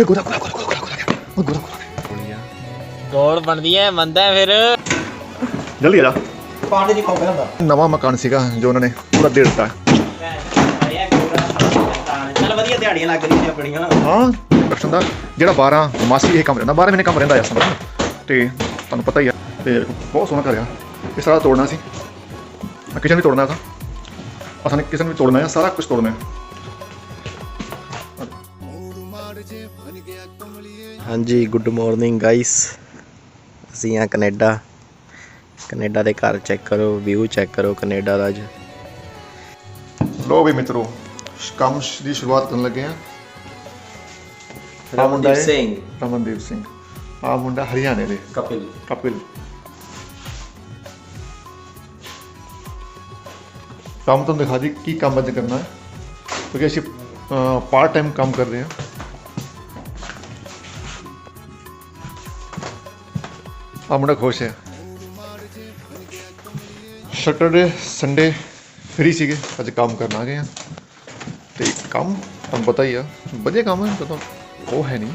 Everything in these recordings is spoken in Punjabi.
ਓਏ ਗੋਰਾ ਗੋਰਾ ਗੋਰਾ ਗੋਰਾ ਗੋਰਾ ਓਏ ਗੋਰਾ ਗੋਰਾ। ਗੋਲ ਬਣਦੀ ਐ ਮੰਦਾ ਫਿਰ। ਜਲਦੀ ਆ ਜਾ। ਪਾਣੀ ਦੀ ਖੋਪੇ ਹੁੰਦਾ। ਨਵਾਂ ਮਕਾਨ ਸੀਗਾ ਜੋ ਉਹਨਾਂ ਨੇ ਪੂਰਾ ਦੇ ਦਿੱਤਾ। ਚੱਲ ਵਧੀਆ ਦਿਹਾੜੀਆਂ ਲੱਗ ਰਹੀਆਂ ਨੇ ਆਪਣੀਆਂ। ਹਾਂ ਦਾ ਜਿਹੜਾ 12 ਮਾਸੀ ਇਹ ਕੰਮ ਰਹਿੰਦਾ 12 ਮਹੀਨੇ ਕੰਮ ਰਹਿੰਦਾ ਆ ਸਮਝ ਤੇ ਤੁਹਾਨੂੰ ਪਤਾ ਹੀ ਆ ਤੇ ਬਹੁਤ ਸੋਹਣਾ ਕਰਿਆ ਇਹ ਸਾਰਾ ਤੋੜਨਾ ਸੀ। ਕਿਚਨ ਵੀ ਤੋੜਨਾ ਤਾਂ। ਅਸਾਂ ਨੇ ਕਿਚਨ ਵੀ ਤੋੜਨਾ ਹੈ ਸਾਰਾ ਕੁਝ ਤੋੜਨਾ ਹੈ ਹਾਂਜੀ ਗੁੱਡ ਮਾਰਨਿੰਗ ਗਾਇਸ ਅਸੀਂ ਆ ਕੈਨੇਡਾ। ਕੈਨੇਡਾ ਦੇ ਘਰ ਚੈੱਕ ਕਰੋ ਵਿਊ ਚੈੱਕ ਕਰੋ ਕੈਨੇਡਾ ਦਾ ਅੱਜ। ਲੋ ਵੀ ਮਿੱਤਰੋ ਕੰਮ ਦੀ ਸ਼ੁਰੂਆਤ ਕਰਨ ਲੱਗੇ ਆ। ਰਮਨਦੀਪ ਸਿੰਘ। ਰਮਨਦੀਪ ਸਿੰਘ। ਆ ਮੁੰਡਾ ਹਰਿਆਣੇ ਦੇ। ਕਪਿਲ। ਕਪਿਲ। ਕੰਮ ਤੁਹਾਨੂੰ ਦਿਖਾ ਦੀ ਕੀ ਕੰਮ ਅੱਜ ਕਰਨਾ ਹੈ। ਕਿਉਂਕਿ ਅਸੀਂ ਪਾਰਟ ਟਾਈਮ ਕੰਮ ਕਰ ਰਹੇ ਹਾਂ। ਆ ਮੁੰਡਾ ਖੁਸ਼ ਹੈ। ਸੈਟਰਡੇ ਸੰਡੇ ਫ੍ਰੀ ਸੀਗੇ। ਅੱਜ ਕੰਮ ਕਰਨ ਆ ਗਏ ਆ। ਤੇ ਕੰਮ ਤੁਹਾਨੂੰ ਪਤਾ ਹੀ ਆ ਵਧੀਆ ਕੰਮ ਹੈ ਜਦੋਂ ਉਹ ਹੈ ਨਹੀਂ।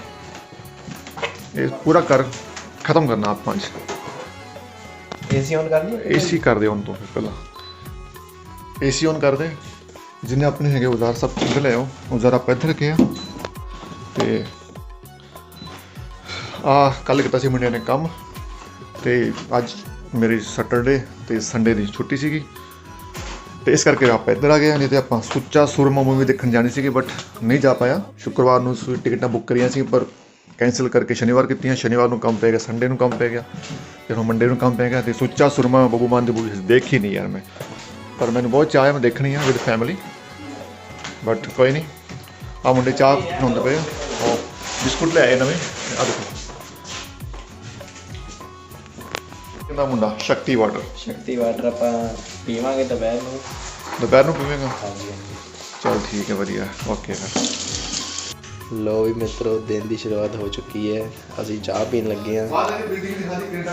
ਇਹ ਪੂਰਾ ਕਰ ਖਤਮ ਕਰਨਾ ਆਪਾਂ ਅੱਜ। ਏਸੀ ਔਨ ਕਰ ਲਈ? ਏਸੀ ਕਰ ਦੇ ਹੁਣ ਤੋਂ ਫਿਰ ਪਹਿਲਾਂ। ਏਸੀ ਔਨ ਕਰ ਦੇ ਜਿੰਨੇ ਆਪਣੇ ਹੈਗੇ ਉਜ਼ਾਰ ਸਭ ਇੱਧਰ ਲੈ ਆਓ। ਉਜ਼ਾਰ ਆਪਾਂ ਇੱਧਰ ਰੱਖੇ ਆ। ਤੇ ਆ ਕੱਲ ਕੀਤਾ ਸੀ ਮੁੰਡਿਆਂ ਨੇ ਕੰਮ। ਤੇ ਅੱਜ ਮੇਰੀ ਸੈਟਰਡੇ ਤੇ ਸੰਡੇ ਦੀ ਛੁੱਟੀ ਸੀਗੀ। ਤੇ ਇਸ ਕਰਕੇ ਆਪਾਂ ਇੱਧਰ ਆ ਗਏ ਨਹੀਂ ਤੇ ਆਪਾਂ ਸੁੱਚਾ ਸੁਰਮਾ ਮੂਵੀ ਦੇਖਣ ਜਾਣੀ ਸੀਗੀ ਬਟ ਨਹੀਂ ਜਾ ਪਾਇਆ। ਸ਼ੁੱਕਰਵਾਰ ਨੂੰ ਟਿਕਟਾਂ ਬੁੱਕ ਕਰੀਆਂ ਸੀ, ਪਰ ਕੈਂਸਲ ਕਰਕੇ ਸ਼ਨੀਵਾਰ ਕੀਤੀਆਂ। ਸ਼ਨੀਵਾਰ ਨੂੰ ਕੰਮ ਪੈ ਗਿਆ ਸੰਡੇ ਨੂੰ ਕੰਮ ਪੈ ਗਿਆ, ਫਿਰ ਹੁਣ ਮੰਡੇ ਨੂੰ ਕੰਮ ਪੈ ਗਿਆ ਤੇ ਸੁੱਚਾ ਸੁਰਮਾ ਬੱਬੂ ਮਾਨ ਦੀ ਮੂਵੀ ਦੇਖੀ ਨਹੀਂ ਯਾਰ ਮੈਂ। ਪਰ ਮੈਨੂੰ ਬਹੁਤ ਚਾਹ ਹੈ, ਮੈਂ ਦੇਖਣੀ ਆ ਵਿਦ ਫੈਮਿਲੀ ਬਟ ਕੋਈ ਨਹੀਂ ਆ ਮੁੰਡੇ ਚਾਹ ਬਣਾਉਂਦੇ ਪਏ ਆ। ਬਿਸਕੁਟ ਲੈ ਆਏ ਨਵੇਂ ਆ ਦੇਖੋ। ਕਿੰਨਾ ਮੁੰਡਾ? ਸ਼ਕਤੀ ਵਾਟਰ ਸ਼ਕਤੀ ਵਾਟਰ ਆਪਾਂ ਪੀਵਾਂਗੇ ਦੁਪਹਿਰ ਨੂੰ। ਦੁਪਹਿਰ ਨੂੰ ਪੀਵੇਂਗਾ? ਹਾਂਜੀ ਹਾਂਜੀ। ਚਲ ਠੀਕ ਹੈ ਵਧੀਆ। ਓਕੇ ਫਿਰ। ਲੋ ਵੀ ਮਿੱਤਰੋ ਦਿਨ ਦੀ ਸ਼ੁਰੂਆਤ ਹੋ ਚੁੱਕੀ ਹੈ। ਅਸੀਂ ਚਾਹ ਪੀਣ ਲੱਗੇ ਹਾਂ।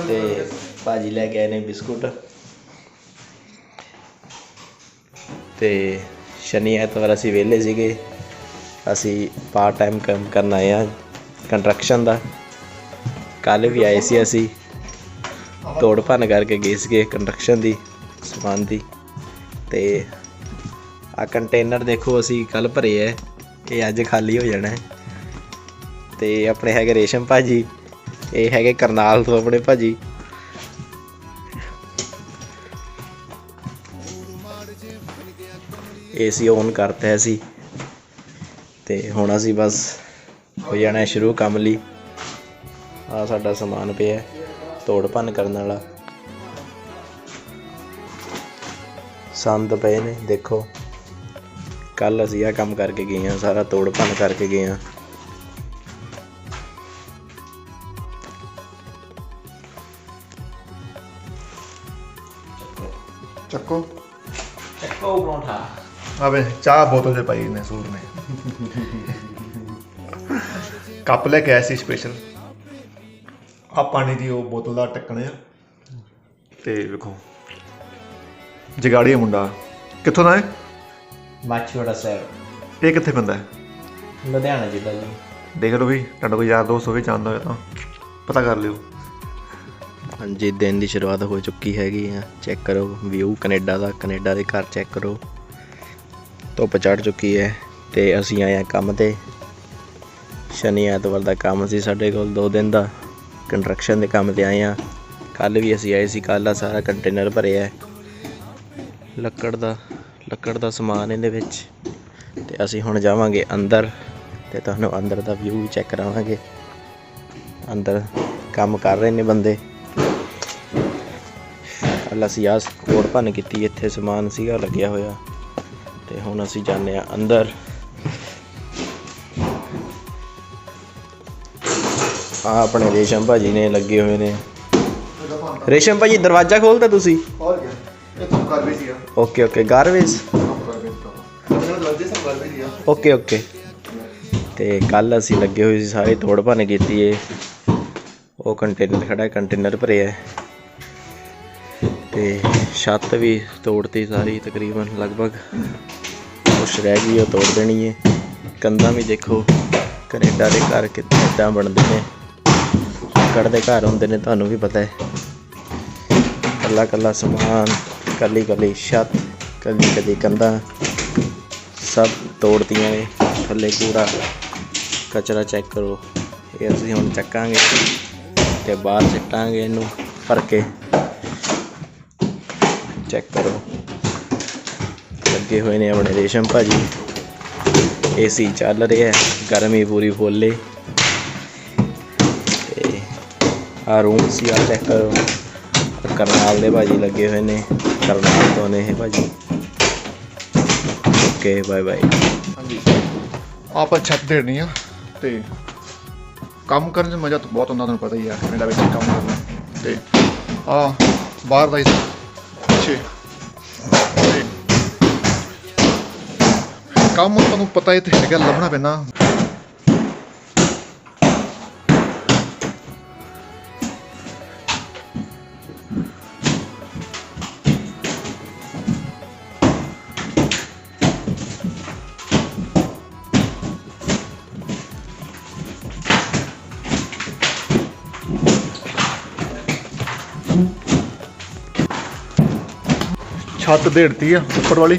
ਤੇ ਭਾਜੀ ਲੈ ਕੇ ਆਏ ਨੇ ਬਿਸਕੁਟ। ਤੇ ਸ਼ਨੀ ਐਤਵਾਰ ਅਸੀਂ ਵਿਹਲੇ ਸੀਗੇ। ਅਸੀਂ ਪਾਰਟ ਟਾਈਮ ਕੰਮ ਕਰਨ ਆਏ ਆ ਕੰਸਟਰਕਸ਼ਨ ਦਾ। ਕੱਲ ਵੀ ਆਏ ਸੀ ਅਸੀਂ। ਤੋੜ ਭੰਨ ਕਰਕੇ ਗਏ ਸੀਗੇ ਕੰਸਟਰਕਸ਼ਨ ਦੀ, ਸਮਾਨ ਦੀ। ਤੇ ਆ ਕੰਟੇਨਰ ਦੇਖੋ ਅਸੀਂ ਕੱਲ ਭਰੇ ਐ, ਇਹ ਅੱਜ ਖਾਲੀ ਹੋ ਜਾਣਾ ਹੈ ਤੇ ਆਪਣੇ ਹੈਗੇ ਰੇਸ਼ਮ ਭਾਜੀ, ਇਹ ਹੈਗੇ ਕਰਨਾਲ ਤੋਂ ਆਪਣੇ ਭਾਜੀ। ਏਸੀ ਔਨ ਕਰਤਾ ਸੀ ਤੇ ਹੁਣ ਅਸੀਂ ਬਸ ਹੋ ਜਾਣਾ ਸ਼ੁਰੂ ਕੰਮ ਲਈ। ਆ ਸਾਡਾ ਸਮਾਨ ਪਿਆ ਤੋੜ ਭੰਨ ਕਰਨ ਵਾਲਾ। ਸੰਦ ਪਏ ਨੇ ਦੇਖੋ। ਕੱਲ ਅਸੀਂ ਆ ਕੰਮ ਕਰਕੇ ਗਏ ਆ ਸਾਰਾ ਤੋੜ ਭੰਨ ਕਰਕੇ ਗਏ ਆ ਚੱਕੋ। ਚੱਕੋ ਪਰੌਂਠਾ। ਆਵੇ ਚਾਹ ਬੋਤਲ ਦੇ ਪਾਈ ਨੇ ਸੂਰ ਨੇ। ਕੱਪ ਲੈ ਕੇ ਆਇਆ ਸੀ ਸਪੈਸ਼ਲ ਆ ਪਾਣੀ ਦੀ ਉਹ ਬੋਤਲ ਦਾ ਟੱਕਣ ਆ। ਤੇ ਵੇਖੋ। ਜਗਾੜੀ ਮੁੰਡਾ। ਕਿੱਥੋਂ ਦਾ ਹੈ? ਮਾਛੀਵਾੜਾ ਸਾਹਿਬ। ਇਹ ਕਿੱਥੇ ਪੈਂਦਾ ਹੈ? ਲੁਧਿਆਣਾ ਜ਼ਿਲ੍ਹਾ ਜੀ। ਦੇਖ ਲਓ ਵੀ ਤੁਹਾਡਾ ਕੋਈ ਯਾਰ ਦੋਸਤ ਹੋਵੇ ਜਾਣਦਾ ਹੋਵੇ ਤਾਂ ਪਤਾ ਕਰ ਲਿਓ। ਹਾਂਜੀ ਦਿਨ ਦੀ ਸ਼ੁਰੂਆਤ ਹੋ ਚੁੱਕੀ ਹੈਗੀ ਆ। ਚੈੱਕ ਕਰੋ ਵਿਊ ਕੈਨੇਡਾ ਦਾ ਕੈਨੇਡਾ ਦੇ ਘਰ ਚੈੱਕ ਕਰੋ। ਧੁੱਪ ਚੜ ਚੁੱਕੀ ਹੈ ਤੇ ਅਸੀਂ ਆਏ ਆ ਕੰਮ ਤੇ। ਸ਼ਨੀ ਐਤਵਾਰ ਦਾ ਕੰਮ ਸੀ ਸਾਡੇ ਕੋਲ 2 ਦਿਨ ਦਾ। ਕੰਸਟਰਕਸ਼ਨ ਦੇ ਕੰਮ ਤੇ ਆਏ ਆ ਕੱਲ ਵੀ ਅਸੀਂ ਆਏ ਸੀ ਕੱਲ ਆ ਸਾਰਾ ਕੰਟੇਨਰ ਭਰਿਆ ਹੈ। ਲੱਕੜ ਦਾ ਲੱਕੜ ਦਾ ਸਮਾਨ ਇਹਦੇ ਵਿੱਚ। ਤੇ ਅਸੀਂ ਹੁਣ ਜਾਵਾਂਗੇ ਅੰਦਰ ਤੇ ਤੁਹਾਨੂੰ ਅੰਦਰ ਦਾ ਵਿਊ ਵੀ ਚੈੱਕ ਕਰਾਵਾਂਗੇ। ਅੰਦਰ ਕੰਮ ਕਰ ਰਹੇ ਨੇ ਬੰਦੇ। ਕੱਲ ਅਸੀਂ ਆਸ ਕੋੜ ਭੰਨ ਕੀਤੀ, ਇੱਥੇ ਸਮਾਨ ਸੀਗਾ, ਲੱਗਿਆ ਹੋਇਆ। ਤੇ ਹੁਣ ਅਸੀਂ ਜਾਂਦੇ ਆ ਅੰਦਰ। ਆ ਆਪਣੇ ਰੇਸ਼ਮ ਭਾਜੀ ਨੇ ਲੱਗੇ ਹੋਏ ਨੇ। ਰੇਸ਼ਮ ਭਾਜੀ ਦਰਵਾਜ਼ਾ ਖੋਲਤਾ ਤੁਸੀਂ? ਹੋਰ ਗਿਆ ਇਹ ਤੋਂ ਕਰ ਵੀ ਸੀਗਾ ਓਕੇ ਓਕੇ ਸੀਗਾ ਓਕੇ ਓਕੇ। ਤੇ ਕੱਲ ਅਸੀਂ ਲੱਗੇ ਹੋਏ ਸੀ ਸਾਰੇ ਤੋੜ ਭੰਨ ਕੀਤੀ ਏ। ਉਹ ਕੰਟੇਨਰ ਖੜਾ ਹੈ ਕੰਟੇਨਰ ਭਰਿਆ ਹੈ ਤੇ ਛੱਤ ਵੀ ਤੋੜਤੀ ਸਾਰੀ ਤਕਰੀਬਨ ਲਗਭਗ। ਕੁਛ ਰਹਿ ਗਈ ਉਹ ਤੋੜ ਦੇਣੀ ਏ। ਕੰਧਾਂ ਵੀ ਦੇਖੋ ਕੈਨੇਡਾ ਦੇ ਘਰ ਕਿੱਦਾਂ ਬਣਦੇ ਨੇ। ਲੱਕੜ ਦੇ ਘਰ ਹੁੰਦੇ ਨੇ, ਤੁਹਾਨੂੰ ਵੀ ਪਤਾ ਹੈ। ਕੱਲਾ ਕੱਲਾ ਸਮਾਨ ਕੱਲੀ ਕੱਲੀ ਛੱਤ ਕੱਲੀ ਕੱਲੀ ਕੰਧਾਂ, ਸਭ ਤੋੜਦੀਆਂ ਨੇ। ਥੱਲੇ ਕੂੜਾ ਕਚਰਾ ਚੈੱਕ ਕਰੋ। ਇਹ ਅਸੀਂ ਹੁਣ ਚੱਕਾਂਗੇ ਤੇ ਬਾਹਰ ਸਿੱਟਾਂਗੇ ਇਹਨੂੰ ਭਰ ਕੇ। ਚੈੱਕ ਕਰੋ। ਲੱਗੇ ਹੋਏ ਨੇ ਆਪਣੇ ਰੇਸ਼ਮ ਭਾਜੀ। ਏਸੀ ਚੱਲ ਰਿਹਾ ਗਰਮੀ ਪੂਰੀ ਫੁੱਲੇ ਆ ਰੂਮ ਸੀ ਆ ਚੈੱਕ ਕਰੋ ਕਰਨਾਲ ਦੇ ਭਾਜੀ ਲੱਗੇ ਹੋਏ ਨੇ। ਕਰਨਾਲ ਤੋਂ ਨੇ ਇਹ ਭਾਜੀ। ਓਕੇ ਬਾਏ ਬਾਏ ਹਾਂਜੀ। ਆਪਾਂ ਛੱਤ ਦੇਣੀ ਆ ਤੇ ਕੰਮ ਕਰਨ 'ਚ ਮਜ਼ਾ ਤਾਂ ਬਹੁਤ ਆਉਂਦਾ ਤੁਹਾਨੂੰ ਪਤਾ ਹੀ ਆ ਕੈਨੇਡਾ ਵਿੱਚ ਕੰਮ ਕਰਨਾ। ਤੇ ਆ ਬਾਹਰ ਦਾ ਹੀ ਪਿੱਛੇ। ਕੰਮ ਤੁਹਾਨੂੰ ਪਤਾ ਹੀ ਤੇ ਹੈਗਾ, ਲੱਭਣਾ ਪੈਣਾ ਛੱਤ ਦੇੜਤੀ ਆ ਉੱਪਰ ਵਾਲੀ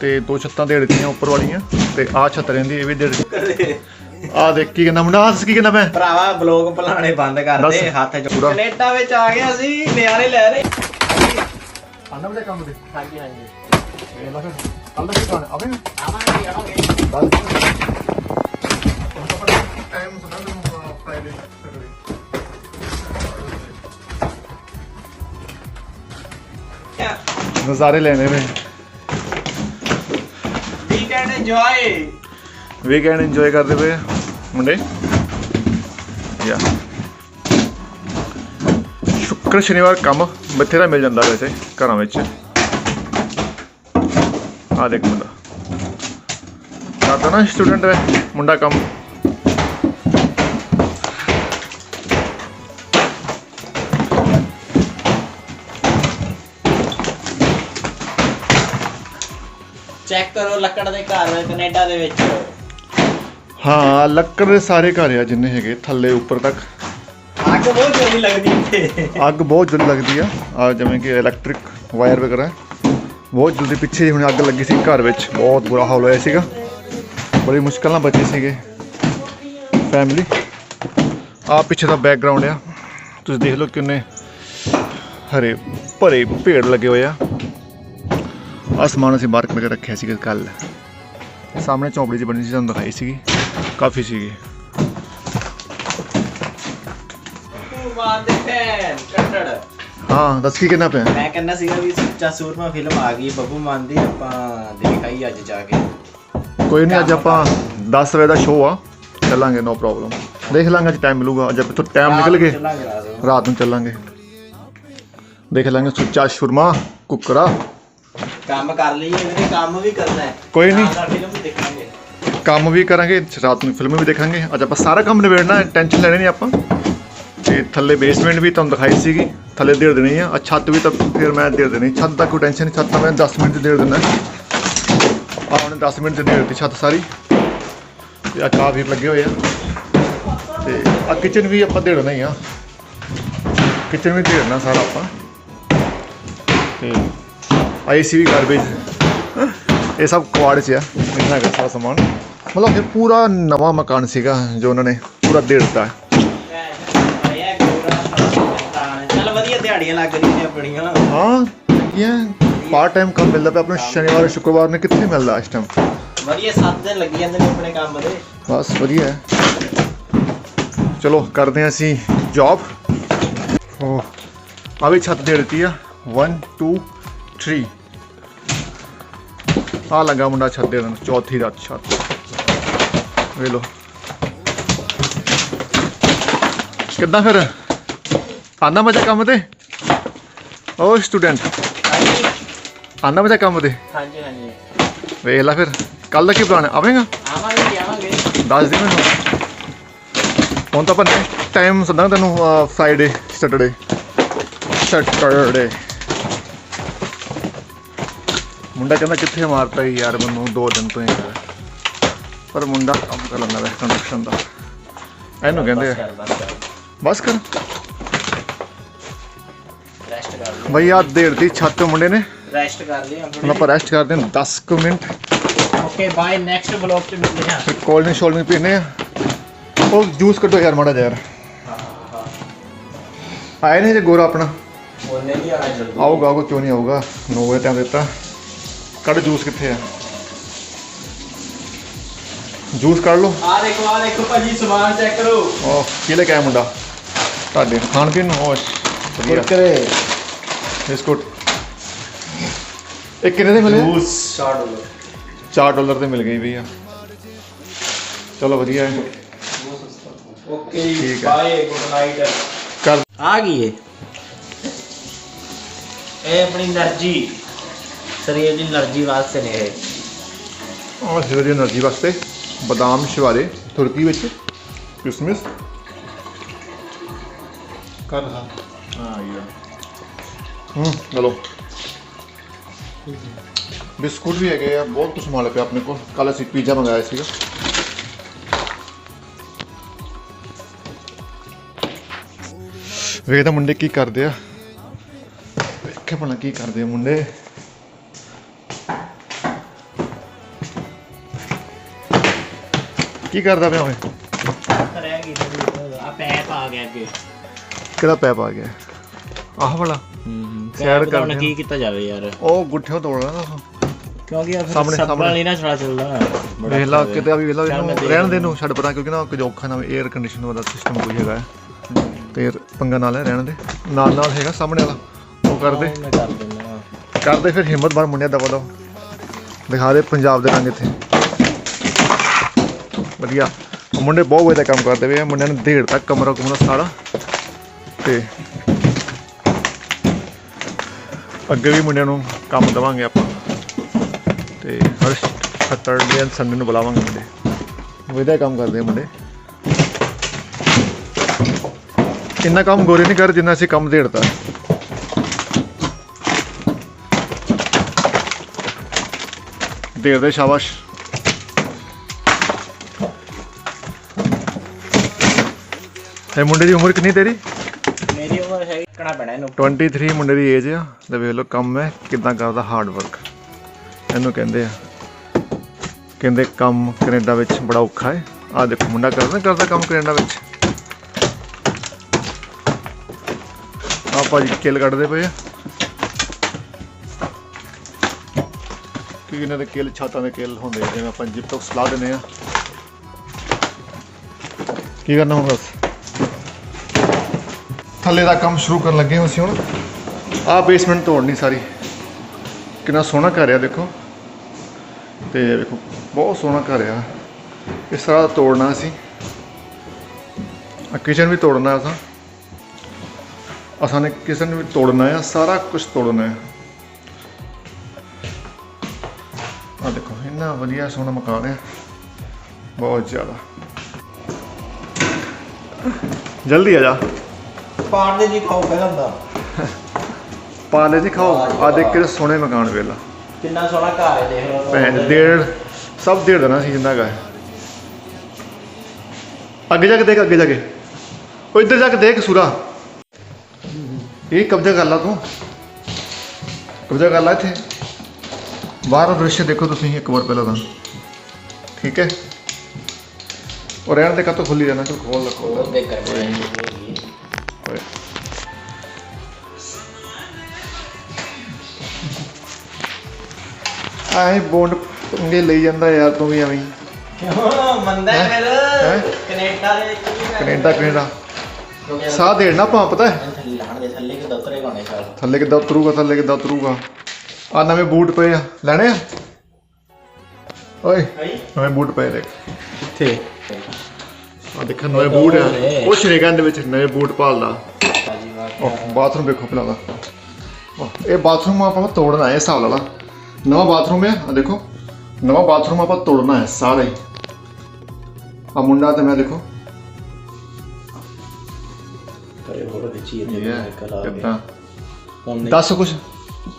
ਤੇ ਦੋ ਛੱਤਾਂ ਦੇੜਤੀਆਂ ਉੱਪਰ ਵਾਲੀਆਂ ਤੇ ਆ ਛੱਤ ਰਹਿੰਦੀ ਇਹ ਵੀ ਦੇੜ ਆ ਦੇਖ ਕੀ ਕਹਿੰਦਾ ਮੁੰਡਾ ਆਹ ਕੀ ਕਹਿੰਦਾ ਮੈਂ? ਭਰਾਵਾ ਬਲੌਗ ਭਲਾਣੇ ਬੰਦ ਕਰ। ਦੇ ਹੱਥ ਚ। ਕੈਨੇਡਾ ਵਿੱਚ ਆ ਗਿਆ ਸੀ ਨਿਆਰੇ ਲੈ ਰਹੇ। ਆਂਦਾ ਬਲੇ ਕੰਮ ਦੇ ਹਾਂਜੀ ਹਾਂਜੀ। ਇਹ ਲਾ ਕੱਲ ਕੀ ਖਾਣਾ ਆਵੇਂ ਆਵਾਂਗੇ ਆਵਾਂਗੇ। ਟਾਈਮ ਸੁਣਾ ਨੂੰ ਫਰਾਈਡੇ ਨਜ਼ਾਰੇ ਲੈਣੇ ਨੇ। ਵੀਕਐਂਡ ਇੰਜੋਏ ਵੀਕਐਂਡ ਇੰਜੋਏ ਕਰਦੇ ਪਏ ਆ ਮੁੰਡੇ। ਯਾ। ਸ਼ੁੱਕਰ ਸ਼ਨੀਵਾਰ ਕੰਮ ਬਥੇਰਾ ਮਿਲ ਜਾਂਦਾ ਵੈਸੇ ਘਰਾਂ ਵਿੱਚ। ਆ ਦੇਖ ਮੁੰਡਾ। ਕਰਦਾ ਨਾ ਸਟੂਡੈਂਟ ਹੈ ਮੁੰਡਾ ਕੰਮ ਚੈੱਕ ਕਰੋ ਲੱਕੜ ਦੇ ਘਰ ਕੈਨੇਡਾ ਦੇ ਵਿੱਚ। ਹਾਂ ਲੱਕੜ ਦੇ ਸਾਰੇ ਘਰ ਆ ਜਿੰਨੇ ਹੈਗੇ ਥੱਲੇ ਉੱਪਰ ਤੱਕ। ਅੱਗ ਬਹੁਤ ਜਲਦੀ ਲੱਗਦੀ ਇੱਥੇ ਅੱਗ ਬਹੁਤ ਜਲਦੀ ਲੱਗਦੀ ਆ। ਆ ਜਿਵੇਂ ਕਿ ਇਲੈਕਟ੍ਰਿਕ ਵਾਇਰ ਵਗੈਰਾ। ਹੈ। ਬਹੁਤ ਜਲਦੀ ਪਿੱਛੇ ਜਿਹੇ ਹੁਣ ਅੱਗ ਲੱਗੀ ਸੀ ਘਰ ਵਿੱਚ। ਬਹੁਤ ਬੁਰਾ ਹਾਲ ਹੋਇਆ ਸੀਗਾ। ਬੜੀ ਮੁਸ਼ਕਲ ਨਾਲ ਬਚੀ ਸੀਗੇ। ਫੈਮਿਲੀ ਆ ਪਿੱਛੇ ਦਾ ਬੈਕਗ੍ਰਾਉਂਡ ਆ। ਤੁਸੀਂ ਦੇਖ ਲਓ ਕਿੰਨੇ ਹਰੇ ਭਰੇ ਪੇੜ ਲੱਗੇ ਹੋਏ ਆ। ਆਸਮਾਨ ਅਸੀਂ ਬਾਹਰ ਕਰਕੇ ਰੱਖਿਆ ਸੀਗਾ ਕੱਲ ਸਾਹਮਣੇ ਚੌਂਪੜੀ ਜਿਹੀ ਬਣੀ ਸੀ ਤੁਹਾਨੂੰ ਦਿਖਾਈ ਸੀਗੀ। ਕਾਫੀ ਸੀਗੀ। ਹਾਂ ਦੱਸ ਕੀ ਕਹਿਣਾ ਪਿਆ? ਮੈਂ ਕਹਿੰਦਾ ਸੀਗਾ ਵੀ ਸੱਚਾ ਸੂਰਮਾ ਫਿਲਮ ਆ ਗਈ ਬੱਬੂ ਮਾਨ ਦੀ ਆਪਾਂ ਦੇਖ ਆਈ ਅੱਜ ਜਾ ਕੇ। ਕੋਈ ਨਹੀਂ ਅੱਜ ਆਪਾਂ 10 ਵਜੇ ਦਾ ਸ਼ੋਅ ਆ। ਚੱਲਾਂਗੇ ਨੋ ਪ੍ਰੋਬਲਮ ਦੇਖ ਲਾਂਗੇ ਅੱਜ ਟਾਈਮ ਮਿਲੂਗਾ। ਅੱਜ ਆਪਾਂ ਟਾਈਮ ਨਿਕਲ ਗਏ। ਰਾਤ ਨੂੰ। ਚੱਲਾਂਗੇ। ਦੇਖ ਲਾਂਗੇ ਸੁੱਚਾ ਸ਼ੁਰਮਾ ਕੁੱਕਰਾ ਕੰਮ ਕਰ ਲਈਏ ਵੀਰੇ ਕੰਮ ਵੀ ਕਰਨਾ ਹੈ। ਕੋਈ ਨਹੀਂ। ਨਾਲ ਫਿਲਮ ਵੀ ਦੇਖਾਂਗੇ। ਕੰਮ ਵੀ ਕਰਾਂਗੇ ਰਾਤ ਨੂੰ ਫਿਲਮ ਵੀ ਦੇਖਾਂਗੇ। ਅੱਜ ਆਪਾਂ ਸਾਰਾ ਕੰਮ ਨਿਬੇੜਨਾ ਹੈ ਟੈਨਸ਼ਨ ਲੈਣੀ ਨਹੀਂ ਆਪਾਂ। ਤੇ ਥੱਲੇ ਬੇਸਮੈਂਟ ਵੀ ਤੁਹਾਨੂੰ ਦਿਖਾਈ ਸੀਗੀ ਥੱਲੇ ਦੇੜ ਦੇਣੀ ਆ ਛੱਤ ਵੀ ਤਾਂ ਫਿਰ ਮੈਂ ਦੇੜ ਦੇਣੀ। ਛੱਤ ਦਾ ਕੋਈ ਟੈਨਸ਼ਨ ਨਹੀਂ ਛੱਤ ਤਾਂ ਮੈਂ 10 ਮਿੰਟ 'ਚ ਦੇੜ ਦਿੰਦਾ। ਆ ਹੁਣ 10 ਮਿੰਟ 'ਚ ਦੇੜ ਦਿੱਤੀ ਛੱਤ ਸਾਰੀ। ਤੇ ਆ ਕਾ ਲੱਗੇ ਹੋਏ ਆ। ਤੇ ਆ ਕਿਚਨ ਵੀ ਆਪਾਂ ਦੇੜਨਾ ਹੀ ਆ। ਕਿਚਨ ਵੀ ਦੇੜਨਾ ਸਾਰਾ ਆਪਾਂ। ਤੇ ਆਈਸੀ ਵੀ ਗਾਰਬੇਜ ਇਹ ਸਭ ਕੁਆੜ 'ਚ ਆ। ਇੰਨਾ ਕੁ ਸਾਰਾ ਸਮਾਨ। ਮਤਲਬ ਇਹ ਪੂਰਾ ਨਵਾਂ ਮਕਾਨ ਸੀਗਾ ਜੋ ਉਹਨਾਂ ਨੇ ਪੂਰਾ ਦੇ ਦਿੱਤਾ। ਹੈ ਇਹ ਗੋਰਾ ਸ਼ੈਤਾਨ। ਚੱਲ ਵਧੀਆ ਦਿਹਾੜੀਆਂ ਲੱਗ ਰਹੀਆਂ ਆਪਣੀਆਂ। ਹਾਂ ਇਹ ਪਾਰਟ ਟਾਈਮ ਕੰਮ ਮਿਲਦਾ ਪਿਆ ਆਪਣੇ ਸ਼ਨੀਵਾਰ ਸ਼ੁੱਕਰਵਾਰ ਨੂੰ ਕਿੱਥੇ ਮਿਲਦਾ ਇਸ ਟਾਈਮ ਵਧੀਆ 7 ਦਿਨ ਲੱਗੀ ਜਾਂਦੇ ਨੇ ਆਪਣੇ ਕੰਮ ਦੇ। ਬਸ ਵਧੀਆ। ਹੈ ਚਲੋ ਕਰਦੇ ਹਾਂ ਅਸੀਂ ਜੌਬ ਉਹ ਆ ਵੀ ਛੱਤ ਦੇ ਦਿੱਤੀ ਆ। 1 2 3 ਆ ਲੱਗਾ ਮੁੰਡਾ ਛੱਤ ਦੇ ਚੌਥੀ ਦਾ ਛੱਤ ਵੇ ਲੋ ਕਿੱਦਾਂ ਫਿਰ? ਆਨਾ ਮਜ਼ਾ ਕੰਮ ਤੇ? ਓ ਸਟੂਡੈਂਟ। ਹਾਂਜੀ। ਆਨਾ ਮਜ਼ਾ ਕੰਮ ਤੇ? ਹਾਂਜੀ ਹਾਂਜੀ। ਵੇਖ ਲੈ ਫਿਰ। ਕੱਲ ਦਾ ਕੀ ਪਲਾਨ ਆਵੇਂਗਾ? ਆਵਾਂਗੇ ਜੀ, ਆਵਾਂਗੇ। ਦੱਸ ਦੇ ਮੈਨੂੰ। ਹੁਣ ਤਾਂ ਆਪਾਂ ਟਾਈਮ ਸਦਾਂ ਤੈਨੂੰ ਫਰਾਈਡੇ ਸੈਟਰਡੇ ਸੈਟਰਡੇ ਮੁੰਡਾ ਕਹਿੰਦਾ ਕਿੱਥੇ ਮਾਰਤਾ ਈ ਯਾਰ ਮੈਨੂੰ ਦੋ ਦਿਨ ਤੋਂ ਯਾਰ ਪਰ ਮੁੰਡਾ ਕੰਮ ਕਰ ਲੈਂਦਾ ਵੈ ਕੰਸਟਰਕਸ਼ਨ ਦਾ। ਇਹਨੂੰ ਕਹਿੰਦੇ ਆ। ਬਸ ਕਰ ਬਸ ਕਰ। ਰੈਸਟ ਕਰ। ਲਈ ਬਈ ਆ ਦੇਰ ਦੀ ਛੱਤ ਤੇ ਮੁੰਡੇ ਨੇ। ਰੈਸਟ ਕਰ ਲਈ ਹੁਣ ਆਪਾਂ ਰੈਸਟ ਕਰਦੇ ਹਾਂ 10 ਕੁ minute. Okay bye next vlog ਚ ਮਿਲਦੇ ਹਾਂ। ਫਿਰ ਕੋਲਡ ਡਰਿੰਕ ਸ਼ੋਲਡਿੰਗ ਪੀਨੇ ਆ ਉਹ ਜੂਸ ਕੱਢੋ ਯਾਰ ਮਾੜਾ ਯਾਰ। ਆਏ ਨਹੀਂ ਜੇ ਗੋਰਾ ਆਪਣਾ। ਉਹਨੇ ਨਹੀਂ ਆਣਾ ਜਲਦੀ। ਆਊਗਾ ਆਊਗਾ ਕਿਉਂ ਨਹੀਂ ਆਊਗਾ? 9 ਵਜੇ ਟਾਈਮ ਦਿੱਤਾ। ਕੱਢ ਜੂਸ ਕਿੱਥੇ ਆ? ਜੂਸ ਕੱਢ ਲਓ। ਆ ਦੇਖੋ ਆ ਦੇਖੋ ਭਾਜੀ ਸਮਾਨ ਚੈੱਕ ਕਰੋ। ਓ ਕੀ ਲੈ ਮੁੰਡਾ? ਤੁਹਾਡੇ ਖਾਣ ਪੀਣ ਨੂੰ ਹੋਸ਼ ਕੁਰਕਰੇ। ਬਿਸਕੁਟ। ਇਹ ਕਿੰਨੇ ਦੇ ਮਿਲੇ? Juice 4 dollar. 4 ਡਾਲਰ ਤੇ ਮਿਲ ਗਏ ਭਈਆ। ਚਲੋ ਵਧੀਆ ਹੈ। ਓਕੇ ਬਾਏ ਗੁੱਡ ਨਾਈਟ ਕਰ ਆ ਗਈ ਇਹ ਇਹ ਆਪਣੀ એનર્ਜੀ ਸਰੀਰ ਦੀ એનર્ਜੀ ਵਾਸਤੇ ਨੇ ਇਹ। ਆਹ ਸਰੀਰ ਦੀ એનર્ਜੀ ਵਾਸਤੇ ਬਦਾਮ ਸ਼ਿਵਾਰੇ ਤੁਰਕੀ ਵਿੱਚ ਕ੍ਰਿਸਮਸ ਕਰ ਹਾਂ ਹਾਂ ਹੂੰ ਹਲੋ। ਬਿਸਕੁਟ ਵੀ ਹੈਗੇ ਆ ਬਹੁਤ ਕੁਝ ਮਾਲ ਪਿਆ ਆਪਣੇ ਕੋਲ। ਕੱਲ ਅਸੀਂ ਪੀਜ਼ਾ ਮੰਗਾਇਆ ਸੀਗਾ। ਵੇਖਦਾ ਮੁੰਡੇ ਕੀ ਕਰਦੇ ਆ। ਵੇਖੇ ਭਲਾ ਕੀ ਕਰਦੇ ਆ ਮੁੰਡੇ। ਕੀ ਕਰਦਾ ਪਿਆ ਓਏ? ਰਹਿ ਗਈ ਆ ਪੈਪ ਆ ਗਿਆ ਅੱਗੇ। ਕਿਹੜਾ ਪੈਪ ਆ ਗਿਆ? ਆਹ ਵਾਲਾ? ਹੂੰ ਕਰ ਕੀ ਕੀਤਾ ਜਾਵੇ ਯਾਰ। ਉਹ ਗੁੱਠਿਓ ਤੋੜਨਾ ਨਾ ਕਿਉਂਕਿ ਆ ਫਿਰ ਸਾਹਮਣੇ- ਸਾਹਮਣੇ। ਨਹੀਂ ਨਾ ਛੜਾ ਚੱਲਦਾ। ਬੜਾ ਵੇਖ ਲਾ ਕਿਤੇ ਵੀ ਵੇਖ ਲਾ ਇਹਨੂੰ ਰਹਿਣ ਦੇ। ਨੂੰ ਛੱਡ ਪਰਾਂ ਕਿਉਂਕਿ ਨਾ ਕੁਝ ਔਖਾ ਨਾ 에ਅਰ ਕੰਡੀਸ਼ਨ ਵਾਲਾ ਸਿਸਟਮ ਕੋਈ ਹੈਗਾ। ਤੇ ਪੰਗਾ ਨਾਲ ਹੈ ਰਹਿਣ ਦੇ। ਨਾਲ ਨਾਲ ਹੈਗਾ ਸਾਹਮਣੇ ਵਾਲਾ। ਉਹ ਕਰਦੇ ਉਹ ਮੈਂ ਕਰ ਦਿੰਦਾ। ਕਰਦੇ ਫਿਰ ਹਿੰਮਤ ਬਣ ਮੁੰਡਿਆ ਦਵਾ ਦਵ ਦਿਖਾ ਦੇ ਪੰਜਾਬ ਦੇ ਰੰਗ ਇੱਥੇ। ਵਧੀਆ। ਮੁੰਡੇ ਬਹੁਤ ਵਧੀਆ ਕੰਮ ਕਰਦੇ ਵੇ ਆ। ਮੁੰਡਿਆਂ ਨੂੰ ਢੇੜ ਤੱਕ ਕਮਰਾ ਕੁਮਰਾ ਸਾਰਾ। ਤੇ ਅੱਗੇ ਵੀ ਮੁੰਡਿਆਂ ਨੂੰ ਕੰਮ ਦਵਾਂਗੇ ਆਪਾਂ। ਤੇ ਹਰ ਸੈਟਰਡੇ ਐਂਡ ਸੰਡੇ ਨੂੰ ਬੁਲਾਵਾਂਗੇ ਮੁੰਡੇ। ਵਧੀਆ ਕੰਮ ਕਰਦੇ ਆ ਮੁੰਡੇ। ਇੰਨਾ ਕੰਮ ਗੋਰੇ ਨਹੀਂ ਕਰ ਜਿੰਨਾ ਅਸੀਂ ਕੰਮ ਢੇੜਤਾ ਦੇਰ ਦੇ ਸ਼ਾਬਾਸ਼। ਇਹ ਮੁੰਡੇ ਦੀ ਉਮਰ ਕਿੰਨੀ ਤੇਰੀ? ਮੇਰੀ ਉਮਰ ਹੈ ਕਿਹੜਾ ਪੈਣਾ ਇਹਨੂੰ। 23 ਮੁੰਡੇ ਦੀ ਏਜ ਆ ਤੇ ਵੇਖ ਲਓ ਕੰਮ ਹੈ ਕਿਦਾਂ ਕਰਦਾ ਹਾਰਡ ਵਰਕ ਇਹਨੂੰ ਕਹਿੰਦੇ ਆ ਕਹਿੰਦੇ ਕੰਮ ਕੈਨੇਡਾ ਵਿੱਚ ਬੜਾ ਔਖਾ ਹੈ। ਆ ਦੇਖੋ ਮੁੰਡਾ ਕਰਦਾ ਕਰਦਾ ਕੰਮ ਕੈਨੇਡਾ ਵਿੱਚ। ਆ ਭਾਜੀ ਕਿੱਲ ਕੱਢਦੇ ਪਏ ਆ। ਕਿ ਇਹਨਾਂ ਦੇ ਕਿੱਲ ਛਾਤਾਂ ਦੇ ਕਿੱਲ ਹੁੰਦੇ ਜਿਵੇਂ ਆਪਾਂ ਜਿਪ ਤੱਕ ਸਲਾਹ ਦਿੰਦੇ ਆ। ਕੀ ਕਰਨਾ ਹੁਣ ਬਸ? ਥੱਲੇ ਦਾ ਕੰਮ ਸ਼ੁਰੂ ਕਰਨ ਲੱਗੇ ਹਾਂ ਅਸੀਂ ਹੁਣ। ਆਹ ਬੇਸਮੈਂਟ ਤੋੜਨੀ ਸਾਰੀ। ਕਿੰਨਾ ਸੋਹਣਾ ਘਰ ਆ, ਦੇਖੋ। ਤੇ ਦੇਖੋ ਬਹੁਤ ਸੋਹਣਾ ਘਰ ਆ। ਇਹ ਸਾਰਾ ਤੋੜਨਾ ਅਸੀਂ। ਆ ਕਿਚਨ ਵੀ ਤੋੜਨਾ ਅਸਾਂ ਅਸਾਂ ਨੇ ਕਿਚਨ ਵੀ ਤੋੜਨਾ ਆ ਸਾਰਾ ਕੁਝ ਤੋੜਨਾ ਹੈ। ਆ ਦੇਖੋ, ਇੰਨਾ ਵਧੀਆ ਸੋਹਣਾ ਮਕਾਨ ਹੈ। ਬਹੁਤ ਜ਼ਿਆਦਾ। ਜਲਦੀ ਆ ਜਾ। ਪਾੜਦੇ ਜੀ ਖਾਓ ਪਹਿਲਾਂ ਹੁੰਦਾ ਪਾਲੇ ਜੀ ਖਾਓ। ਆ ਦੇਖ ਕੇ ਸੋਹਣੇ ਮਕਾਨ ਵੇਲਾ। ਕਿੰਨਾ ਸੋਹਣਾ ਘਰ ਹੈ ਦੇਖ ਲਓ ਭੈਣ ਡੇਢ ਸਭ ਡੇਢ ਦੇਣਾ ਸੀ ਜਿੰਨਾ ਕਾ ਅੱਗੇ ਜਾ ਕੇ ਦੇਖ ਅੱਗੇ ਜਾ ਕੇ। ਉਹ ਇੱਧਰ ਜਾ ਕੇ ਦੇਖ ਸੂਰਾ ਇਹ ਕਬਜ਼ਾ ਕਰ ਲਾ ਤੂੰ। ਕਬਜ਼ਾ ਕਰ ਲਾ ਇੱਥੇ। ਬਾਹਰ ਦ੍ਰਿਸ਼ ਦੇਖੋ ਤੁਸੀਂ ਇੱਕ ਵਾਰ ਪਹਿਲਾਂ ਤਾਂ। ਠੀਕ ਹੈ? ਉਹ ਰਹਿਣ ਦੇ ਕਾਤੋਂ ਖੁੱਲੀ ਜਾਣਾ ਚਲ ਖੋਲ ਲਾ ਖੋਲ ਲਾ। ਉਹ ਦੇਖ ਕਰ ਓਏ। ਆਏ ਬੌਂਡ ਪੰਗੇ ਲਈ ਜਾਂਦਾ ਯਾਰ ਤੂੰ ਵੀ ਐਵੇਂ। ਕਿਉਂ? ਮੰਦਾ ਹੈਂ? ਫਿਰ? ਕੈਨੇਡਾ ਦੇ ਵਿੱਚ ਵੀ ਕੈਨੇਡਾ ਕੈਨੇਡਾ। ਸਾਹ ਦੇਣਾ ਪਤਾ ਹੈ? ਥੱਲੇ ਲਾਣ ਦੇ ਥੱਲੇ ਕਿ ਦਫਤਰੇ ਗਾਣੇ ਸਾਲ ਥੱਲੇ ਕਿੱਦਾਂ ਉਤਰੂਗਾ ਥੱਲੇ ਕਿੱਦਾਂ ਉਤਰੂਗਾ? ਆ ਨਵੇਂ ਬੂਟ ਪਏ ਆ। ਲੈਣੇ ਆ? ਓਏ ਭਾਈ ਨਵੇਂ ਬੂਟ ਪਏ ਦੇਖ। ਕਿੱਥੇ ਆ ਦੇਖ ਨਵੇਂ ਬੂਟ ਆ। ਉਹ ਸ਼ਰੇਗਾਂ ਦੇ ਵਿੱਚ ਨਵੇਂ ਬੂਟ ਭਾਲਦਾ। ਉਹ ਬਾਥਰੂਮ ਵੇਖੋ ਪਹਿਲਾਂ ਦਾ ਇਹ ਬਾਥਰੂਮ ਆਪਾਂ ਤੋੜਨਾ ਹੈ ਹਿਸਾਬ ਲਾ ਨਵਾਂ ਬਾਥਰੂਮ ਹੈ ਆ ਦੇਖੋ। ਨਵਾਂ ਬਾਥਰੂਮ ਆਪਾਂ ਤੋੜਨਾ ਹੈ ਸਾਰਾ ਹੀ। ਆ ਮੁੰਡਾ ਤੇ ਮੈਂ ਦੇਖੋ। ਕਰੇ ਹੋਰ ਵਿੱਚ ਹੀ ਇਹ ਕਲਾ ਹੁਣ ਦੱਸ ਕੁਛ।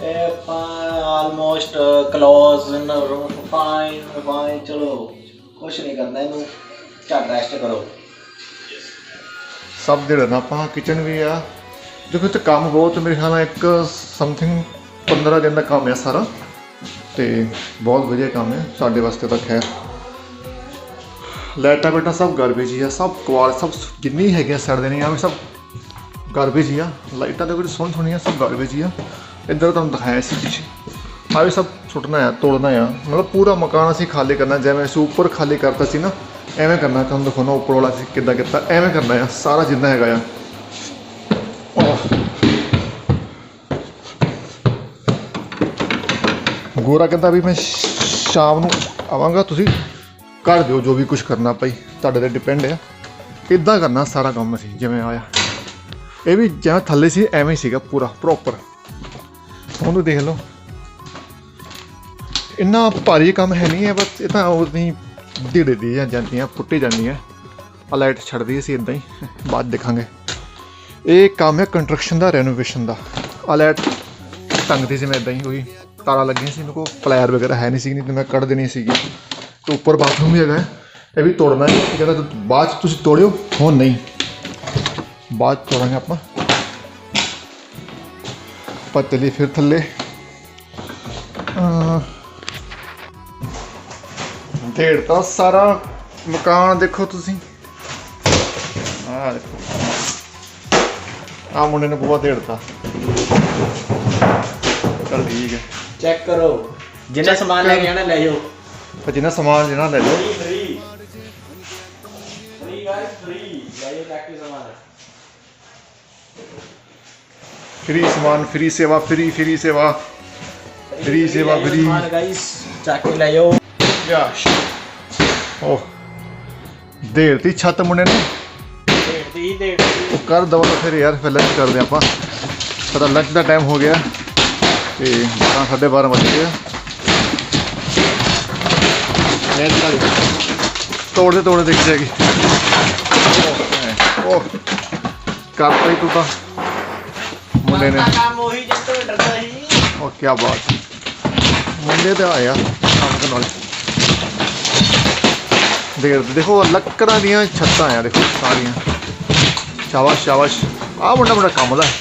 ਇਹ ਆਪਾਂ almost close in fine fine ਚਲੋ। ਕੁਛ ਨਹੀਂ ਕਰਨਾ ਇਹਨੂੰ। ਝੱਟ ਰੈਸਟ ਕਰੋ। ਸਭ ਜਿਹੜਾ ਨਾ, ਆਪਾਂ ਕਿਚਨ ਵੀ ਆ। ਦੇਖੋ ਤੇ ਕੰਮ ਬਹੁਤ, ਮੇਰੇ ਖਿਆਲ ਨਾਲ ਇੱਕ ਸਮਥਿੰਗ 15 ਦਿਨ ਦਾ ਕੰਮ ਹੈ ਸਾਰਾ। ਤੇ ਬਹੁਤ ਵਧੀਆ ਕੰਮ ਹੈ ਸਾਡੇ ਵਾਸਤੇ ਤਾਂ ਖੈਰ। ਲਾਈਟਾਂ ਬੇਟਾ ਸਭ ਗਾਰਬੇਜ ਹੀ ਆ, ਸਭ ਕੁਆਲ ਸਭ ਜਿੰਨੀ ਹੈਗੀਆਂ ਸੜ ਦੇਣੀ ਆ ਵੀ ਸਭ ਗਾਰਬੇਜ ਹੀ ਆ। ਲਾਈਟਾਂ ਦੇ ਕੋਈ ਸੋਹਣ ਸੋਹਣੀਆਂ ਸਭ ਗਾਰਬੇਜ ਹੀ ਆ। ਇੱਧਰ ਤੁਹਾਨੂੰ ਦਿਖਾਇਆ ਸੀ ਪਿੱਛੇ। ਆ ਵੀ ਸਭ ਸੁੱਟਣਾ ਆ, ਤੋੜਨਾ ਆ। ਮਤਲਬ ਪੂਰਾ ਮਕਾਨ ਅਸੀਂ ਖਾਲੀ ਕਰਨਾ, ਜਿਵੇਂ ਅਸੀਂ ਉੱਪਰ ਖਾਲੀ ਕਰਤਾ ਸੀ ਨਾ ਐਵੇਂ ਕਰਨਾ, ਤੁਹਾਨੂੰ ਦਿਖਾਉਣਾ ਉੱਪਰ ਵਾਲਾ ਅਸੀਂ ਕਿੱਦਾਂ ਕੀਤਾ। ਐਵੇਂ ਕਰਨਾ ਆ, ਸਾਰਾ ਜਿੰਨਾ ਹੈਗਾ ਆ। ਗੋਰਾ ਕਹਿੰਦਾ ਵੀ ਮੈਂ ਸ਼ਾਮ ਨੂੰ ਆਵਾਂਗਾ, ਤੁਸੀਂ ਕਰ ਦਿਓ ਜੋ ਵੀ ਕੁਝ ਕਰਨਾ ਭਾਈ, ਤੁਹਾਡੇ ਤੇ ਡਿਪੈਂਡ ਆ। ਇਦਾਂ ਕਰਨਾ ਸਾਰਾ ਕੰਮ ਅਸੀਂ, ਜਿਵੇਂ ਆਇਆ। ਇਹ ਵੀ ਜਿਵੇਂ ਥੱਲੇ ਸੀ, ਐਵੇਂ ਸੀਗਾ ਪੂਰਾ ਪ੍ਰੋਪਰ ਉਹਨੂੰ ਦੇਖ ਲਓ। ਇੰਨਾ ਭਾਰੀ ਕੰਮ ਹੈ ਨਹੀਂ ਹੈ, ਬਸ ਇਹ ਤਾਂ ਉਹ ਨਹੀਂ ਢਿੜੇ ਦੀ ਜਾਂਦੀਆਂ ਫੁੱਟੀ ਜਾਂਦੀਆਂ। ਆ ਲਾਈਟ ਛੱਡਦੀ ਸੀ ਇਦਾਂ ਹੀ, ਬਾਅਦ ਦੇਖਾਂਗੇ। ਇਹ ਕੰਮ ਹੈ ਕੰਸਟਰਕਸ਼ਨ ਦਾ ਰੈਨੋਵੇਸ਼ਨ ਦਾ। ਆ ਲਾਈਟ ਟੰਗਦੀ ਸੀ ਮੈਂ ਇਦਾਂ ਹੀ ਕੋਈ ਤਾਰਾਂ ਲੱਗੀਆਂ ਸੀ, ਮੇਰੇ ਕੋਲ ਪਲਾਇਰ ਵਗੈਰਾ ਹੈ ਨਹੀਂ ਸੀ, ਨਹੀਂ ਤੇ ਮੈਂ ਕੱਢ ਦੇਣੀ ਸੀਗੀ। ਤੇ ਉੱਪਰ ਬਾਥਰੂਮ ਵੀ ਹੈਗਾ ਇਹ ਵੀ ਤੋੜਨਾ ਹੈ। ਇਹ ਬਾਅਦ 'ਚ ਤੁਸੀਂ ਤੋੜਿਓ? ਹੁਣ ਨਹੀਂ। ਬਾਅਦ 'ਚ ਤੋੜਾਂਗੇ ਆਪਾਂ। ਆਪਾਂ ਚੱਲੀਏ ਫਿਰ ਥੱਲੇ। ਅਹ ਢੇੜ ਤਾਂ ਸਾਰਾ ਮਕਾਨ ਦੇਖੋ ਤੁਸੀਂ। ਆਹ ਦੇਖੋ। ਆ ਮੁੰਡੇ ਨੇ ਪੂਰਾ ਢੇੜਤਾ ਚੱਲ ਠੀਕ ਹੈ। ਚੈੱਕ ਕਰੋ। ਜਿੰਨਾ ਸਮਾਨ ਲੈ ਆਣਾ ਲੈ ਜਾਓ। ਪਰ ਜਿੰਨਾ ਸਮਾਨ ਲੈਣਾ ਲੈ ਲਓ ਫ੍ਰੀ ਫ੍ਰੀ ਗਾਇਸ ਫ੍ਰੀ ਲੈ ਜਾਓ ਚੱਕ ਕੇ ਸਮਾਨ। ਫ੍ਰੀ ਸਮਾਨ ਫ੍ਰੀ ਸੇਵਾ ਫ੍ਰੀ ਫ੍ਰੀ ਸੇਵਾ। ਫ੍ਰੀ ਸੇਵਾ ਫ੍ਰੀ ਸਮਾਨ ਗਾਇਸ ਚੱਕ ਕੇ ਲੈ ਜਾਓ। ਓਹ ਢੇੜਤੀ ਛੱਤ ਮੁੰਡੇ ਨੇ। ਡੇਢ ਦੀ ਡੇਢ ਦੀ ਉਹ ਕਰ ਦਵਾ ਫਿਰ ਯਾਰ ਫਿਰ ਲੰਚ ਕਰਦੇ ਆਪਾਂ। ਪਤਾ ਲੰਚ ਦਾ ਟਾਈਮ ਹੋ ਗਿਆ। ਤੇ 12 12:30 ਵਜ ਗਏ ਚੱਲ ਤੋੜਦੇ ਤੋੜਦੇ ਦੇਖ ਜਾਏਗੀ। ਉਹ ਕਰ ਪਈ ਤੂੰ ਤਾਂ। ਮੁੰਡੇ ਨੇ। ਕੰਮ ਉਹੀ ਜਿੱਤ ਤੋਂ ਡਰਦਾ ਸੀ। ਉਹ ਕੀ ਬਾਤ। ਮੁੰਡੇ ਤੇ ਆਇਆ ਕੰਮ ਕਰਨ ਵਾਲੇ। ਦੇਖ, ਦੇਖੋ, ਲੱਕੜਾਂ ਦੀਆਂ ਛੱਤਾਂ ਆ, ਦੇਖੋ, ਸਾਰੀਆਂ। ਸ਼ਾਬਾਸ਼ ਸ਼ਾਬਾਸ਼। ਆਹ ਮੁੰਡਾ ਮੁੰਡਾ ਕੰਮ ਦਾ। ਹੈ।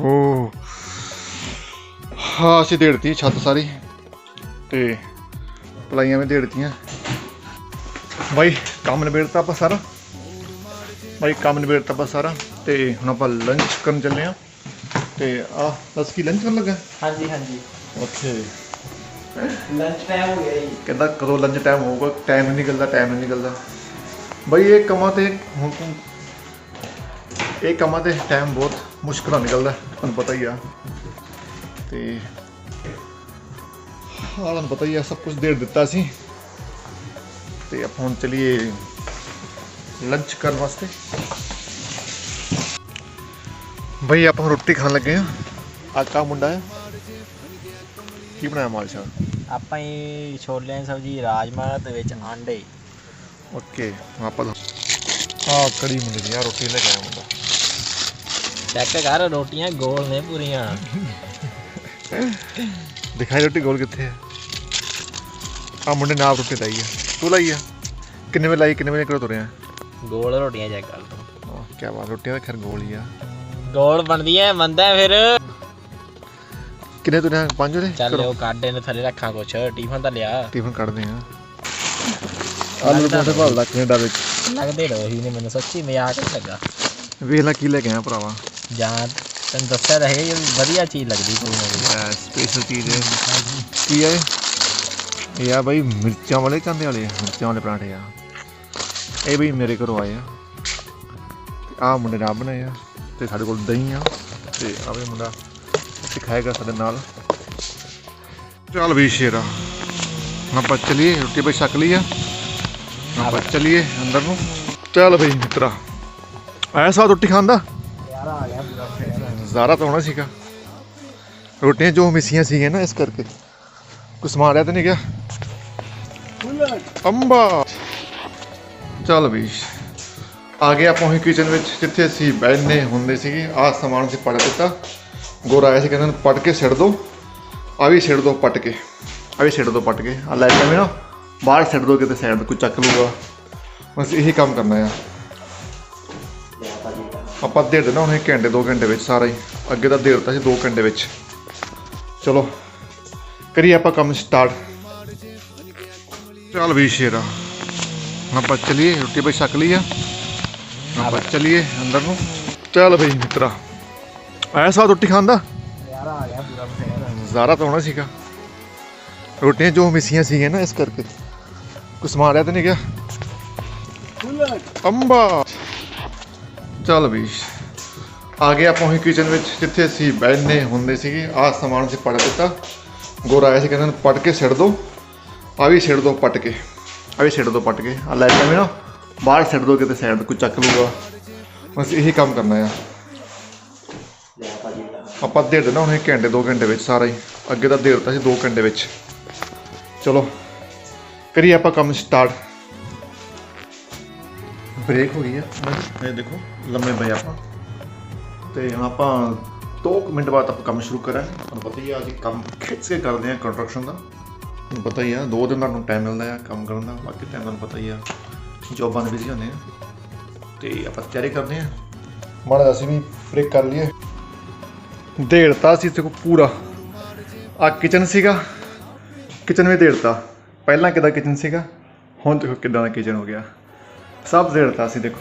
ਓ ਹਾਂ, ਅਸੀਂ ਢੇੜਤੀ ਛੱਤ ਸਾਰੀ। ਤੇ ਪਲਾਈਆਂ ਵੀ ਢੇੜਤੀਆਂ ਬਾਈ, ਕੰਮ ਨਿਬੇੜਤਾ ਆਪਾਂ ਸਾਰਾ। ਬਾਈ, ਕੰਮ ਨਿਬੇੜਤਾ ਆਪਾਂ ਸਾਰਾ। ਤੇ ਹੁਣ ਆਪਾਂ ਲੰਚ ਕਰਨ ਚੱਲੇ ਆ ਤੇ ਆ ਦੱਸ ਕੀ ਲੰਚ ਕਰਨ ਲੱਗਾ? ਹਾਂਜੀ ਹਾਂਜੀ। ਓਕੇ ਲੰਚ ਟਾਈਮ ਹੋ ਗਿਆ ਜੀ। ਕਹਿੰਦਾ ਕਦੋਂ ਲੰਚ ਟਾਈਮ ਹੋਊਗਾ? ਟਾਈਮ ਨਹੀਂ ਨਿਕਲਦਾ ਟਾਈਮ ਨਹੀਂ ਨਿਕਲਦਾ ਬਾਈ ਇਹ ਕੰਮਾਂ ਤੇ ਹੁਣ ਤੂੰ ਇਹ ਕੰਮਾਂ ਤੇ ਟਾਈਮ ਬਹੁਤ ਮੁਸ਼ਕਲ ਨਾਲ ਨਿਕਲਦਾ ਤੁਹਾਨੂੰ ਪਤਾ ਹੀ ਆ। ਤੇ ਹਾਂ ਤੁਹਾਨੂੰ ਪਤਾ ਹੀ ਆ ਸਭ ਕੁਝ ਦੇੜ ਦਿੱਤਾ ਸੀ। ਤੇ ਆਪਾਂ ਹੁਣ ਚਲੀਏ ਲੰਚ ਕਰਨ ਵਾਸਤੇ। ਬਈ ਆਪਾਂ ਰੋਟੀ ਖਾਣ ਲੱਗੇ ਆ। ਆਕਾ ਮੁੰਡਾ ਹੈ। ਕੀ ਬਣਾਇਆ ਮਾਲ ਸ਼ਾਹ? ਆਪਾਂ ਹੀ ਛੋਲਿਆਂ ਦੀ ਸਬਜ਼ੀ ਰਾਜਮਾ ਤੇ ਵਿੱਚ ਆਂਡੇ। ਓਕੇ ਆਪਾਂ ਆ ਕੜੀ ਮੁੰਡੇ ਦੀ ਆ ਰੋਟੀ ਲੈ ਕੇ ਆਇਆ ਮੁੰਡਾ। ਚੈੱਕ ਕਰ ਰੋਟੀਆਂ ਗੋਲ ਨੇ ਪੂਰੀਆਂ। ਦਿਖਾਈ ਰੋਟੀ ਗੋਲ ਕਿੱਥੇ ਹੈ? ਆ ਮੁੰਡੇ ਨੇ ਆਪ ਰੋਟੀ ਲਾਈ ਆ ਤੂੰ ਲਾਈ ਆ ਕਿੰਨੇ ਵੇ ਲਾਈ ਕਿੰਨੇ ਵੇ ਨਿਕਲ ਤੁਰਿਆ? ਗੋਲ ਰੋਟੀਆਂ ਚੈੱਕ ਕਰ ਤੂੰ ਆ ਕੀ ਬਾਤ ਰੋਟੀਆਂ ਤਾਂ ਖੈਰ ਗੋਲ ਹੀ ਆ। ਗੋਲ ਬਣਦੀਆਂ ਮੰਦਾ ਫਿਰ। ਕਿੰਨੇ ਤੁਰਿਆ ਪੰਜ ਵਜੇ ਚੱਲ ਉਹ ਕਾਡੇ ਨੇ ਥੱਲੇ ਰੱਖਾਂ ਕੁਛ ਟਿਫਨ ਤਾਂ ਲਿਆ। ਟਿਫਨ ਕੱਢਦੇ ਆ ਆਲੂ ਪਰੌਂਠੇ ਭਾਲਦਾ ਕੈਨੇਡਾ ਵਿੱਚ ਲੱਗਦੇ ਰਹੀ ਨੇ ਮੈਨੂੰ ਸੱਚੀ ਮਜ਼ਾਕ ਨਹੀਂ ਲੱਗਾ। ਵੇਖ ਲੈ ਕੀ ਲੈ ਕੇ ਆਇਆ ਭਰਾਵਾ। ਜਾਂ ਤੈਨੂੰ ਦੱਸਿਆ ਰਹੇ ਇਹ ਵਧੀਆ ਚੀਜ਼ ਲੱਗਦੀ ਕੋਈ ਨਾ ਕੋਈ। ਸਪੈਸ਼ਲ ਚੀਜ਼ ਹੈ। ਕੀ ਹੈ ਇਹ? ਆ ਬਈ ਮਿਰਚਾਂ ਵਾਲੇ ਕਾਂਦੇ ਵਾਲੇ ਮਿਰਚਾਂ ਵਾਲੇ ਪਰਾਂਠੇ ਆ। ਇਹ ਵੀ ਮੇਰੇ ਘਰੋਂ ਆਏ ਆ। ਆ ਮੁੰਡੇ ਨੇ ਬਣਾਏ ਆ। ਤੇ ਸਾਡੇ ਕੋਲ ਦਹੀਂ ਆ ਤੇ ਆਵੇ ਮੁੰਡਾ ਸਿਖਾਏਗਾ ਸਾਡੇ ਨਾਲ। ਚੱਲ ਵੀ ਸ਼ੇਰਾ, ਹੁਣ ਆਪਾਂ ਚਲੀਏ, ਰੋਟੀ ਬਈ ਛਕ ਲਈ ਆ ਹੁਣ ਆਪਾਂ ਚਲੀਏ ਅੰਦਰ ਨੂੰ। ਚੱਲ ਬਈ ਮਿੱਤਰਾ, ਆਇਆ ਸਵਾਦ ਰੋਟੀ ਖਾਂਦਾ ਆ ਗਿਆ ਪੂਰਾ ਨਜ਼ਾਰਾ ਤਾਂ ਹੋਣਾ ਸੀਗਾ। ਰੋਟੀਆਂ ਜੋ ਮਿਸੀਆਂ ਸੀਗੀਆਂ ਨਾ ਇਸ ਕਰਕੇ। ਕੁਛ ਸਮਾਨ ਰਿਹਾ ਤਾਂ ਨਹੀਂ ਗਿਆ? ਅੰਬਾ। ਚੱਲ ਵੀ ਆ ਗਏ ਆਪਾਂ ਉਹੀ ਕਿਚਨ ਵਿੱਚ, ਜਿੱਥੇ ਅਸੀਂ ਬੈਠਨੇ ਹੁੰਦੇ ਸੀਗੇ, ਆਹ ਸਮਾਨ ਅਸੀਂ ਪੜ ਦਿੱਤਾ। ਗੋਰਾ ਆਇਆ ਸੀ, ਕਹਿੰਦਾ ਇਹਨੂੰ ਪੱਟ ਕੇ ਸਿੱਟ ਦੋ। ਆ ਵੀ ਸਿੱਟ ਦੋ ਪੱਟ ਕੇ। ਆ ਵੀ ਸਿੱਟ ਦੋ ਪੱਟ ਕੇ। ਆ ਲਾਈਟਾਂ ਵੀ ਨਾ, ਬਾਹਰ ਸਿੱਟ ਦੋ ਕਿਤੇ ਸਾਈਡ ਤੇ ਕੋਈ ਚੱਕ ਲੂਗਾ ਬਸ ਇਹੀ ਕੰਮ ਕਰਨਾ ਆ। ਆਪਾਂ ਦੇ ਦੇਣਾ ਉਹਨੇ ਘੰਟੇ 2 ਘੰਟੇ ਵਿੱਚ ਸਾਰਾ ਹੀ। ਅੱਗੇ ਤਾਂ ਦੇ ਦਿੱਤਾ ਸੀ 2 ਘੰਟੇ ਵਿੱਚ। ਚਲੋ, ਕਰੀਏ ਆਪਾਂ ਕੰਮ ਸਟਾਰਟ ਚੱਲ ਵੀ ਸ਼ੇਰਾ। ਆਪਾਂ ਚਲੀਏ, ਰੋਟੀ ਬਈ ਛਕ ਲਈ ਆ। ਆਪਾਂ ਚਲੀਏ ਅੰਦਰ ਨੂੰ। ਚੱਲ ਬਈ ਮਿੱਤਰਾ। ਸਵਾਦ ਰੋਟੀ ਖਾਣ ਦਾ? ਯਾਰ ਆ ਗਿਆ ਪੂਰਾ ਬਸੇਰਾ ਜ਼ਾਰਾ ਤਾਂ ਹੋਣਾ ਸੀਗਾ। ਰੋਟੀਆਂ ਜੋ ਮਿਸੀਆਂ ਸੀਗੀਆਂ ਨਾ ਇਸ ਕਰਕੇ। ਕੁਛ ਮਾਰਿਆ ਤਾਂ ਨਹੀਂ ਗਿਆ? ਅੰਬਾ। ਚੱਲ ਵੀ ਆ ਗਏ ਆਪਾਂ ਉਹੀ ਕਿਚਨ ਵਿੱਚ ਜਿੱਥੇ ਅਸੀਂ ਬੈਠਨੇ ਹੁੰਦੇ ਸੀਗੇ। ਆਹ ਸਮਾਨ ਅਸੀਂ ਪੜ ਦਿੱਤਾ। ਗੋਰਾ ਆਇਆ ਸੀ ਕਹਿੰਦਾ ਪੱਟ ਕੇ ਸਿੱਟ ਦੋ। ਆ ਵੀ ਸਿੱਟ ਦੋ ਪੱਟ ਕੇ। ਆ ਵੀ ਸਿੱਟ ਦੋ ਪੱਟ ਕੇ। ਆ ਲਾਈਟਾਂ ਵੀ ਨਾ। ਬਾਹਰ ਸਿੱਟ ਦੋ ਕਿਤੇ ਸਾਈਡ ਤੇ ਕੋਈ ਚੱਕ ਲੂਗਾ ਬਸ ਇਹੀ ਕੰਮ ਕਰਨਾ ਆ। ਆਪਾਂ ਦੇ ਦੇਣਾ ਉਹਨੇ ਘੰਟੇ 2 ਘੰਟੇ ਵਿੱਚ ਸਾਰਾ ਹੀ। ਅੱਗੇ ਤਾਂ ਦੇ ਦਿੱਤਾ ਸੀ 2 ਘੰਟੇ ਵਿੱਚ। ਚਲੋ ਕਰੀਏ ਆਪਾਂ ਕੰਮ ਸਟਾਰਟ ਬ੍ਰੇਕ ਹੋ ਗਈ ਆ। ਇਹ ਦੇਖੋ ਲੰਮੇ ਪਏ ਆਪਾਂ। ਤੇ ਹੁਣ ਆਪਾਂ 2 ਮਿੰਟ ਬਾਅਦ ਆਪਾਂ ਕੰਮ ਸ਼ੁਰੂ ਕਰਾਂਗੇ ਤੁਹਾਨੂੰ ਪਤਾ ਹੀ ਆ ਅਸੀਂ ਕੰਮ ਖਿੱਚ ਕੇ ਕਰਦੇ ਆ ਕੰਸਟਰਕਸ਼ਨ ਦਾ। ਤੁਹਾਨੂੰ ਪਤਾ ਹੀ ਆ ਦੋ ਦਿਨ ਤੁਹਾਨੂੰ ਟਾਈਮ ਮਿਲਦਾ ਆ ਕੰਮ ਕਰਨ ਦਾ। ਬਾਕੀ ਟਾਈਮ ਤੁਹਾਨੂੰ ਪਤਾ ਹੀ ਆ। ਜੋਬਾਂ ਦੇ ਬਿਜ਼ੀ ਹੁੰਦੇ ਆ ਤੇ ਆਪਾਂ ਤਿਆਰੀ ਕਰਦੇ ਆ ਮਾੜਾ ਜਿਹਾ ਅਸੀਂ ਵੀ ਬ੍ਰੇਕ ਕਰ ਲਈਏ। ਦੇੜਤਾ ਸੀ ਤੇ ਪੂਰਾ। ਆ ਕਿਚਨ ਸੀਗਾ। ਕਿਚਨ ਵੀ ਦੇੜਤਾ ਪਹਿਲਾਂ ਕਿਦਾਂ ਕਿਚਨ ਸੀਗਾ? ਹੁਣ ਦੇਖੋ ਕਿਦਾਂ ਦਾ ਕਿਚਨ ਹੋ ਗਿਆ। ਸਭ ਦੇੜਤਾ ਸੀ ਦੇਖੋ।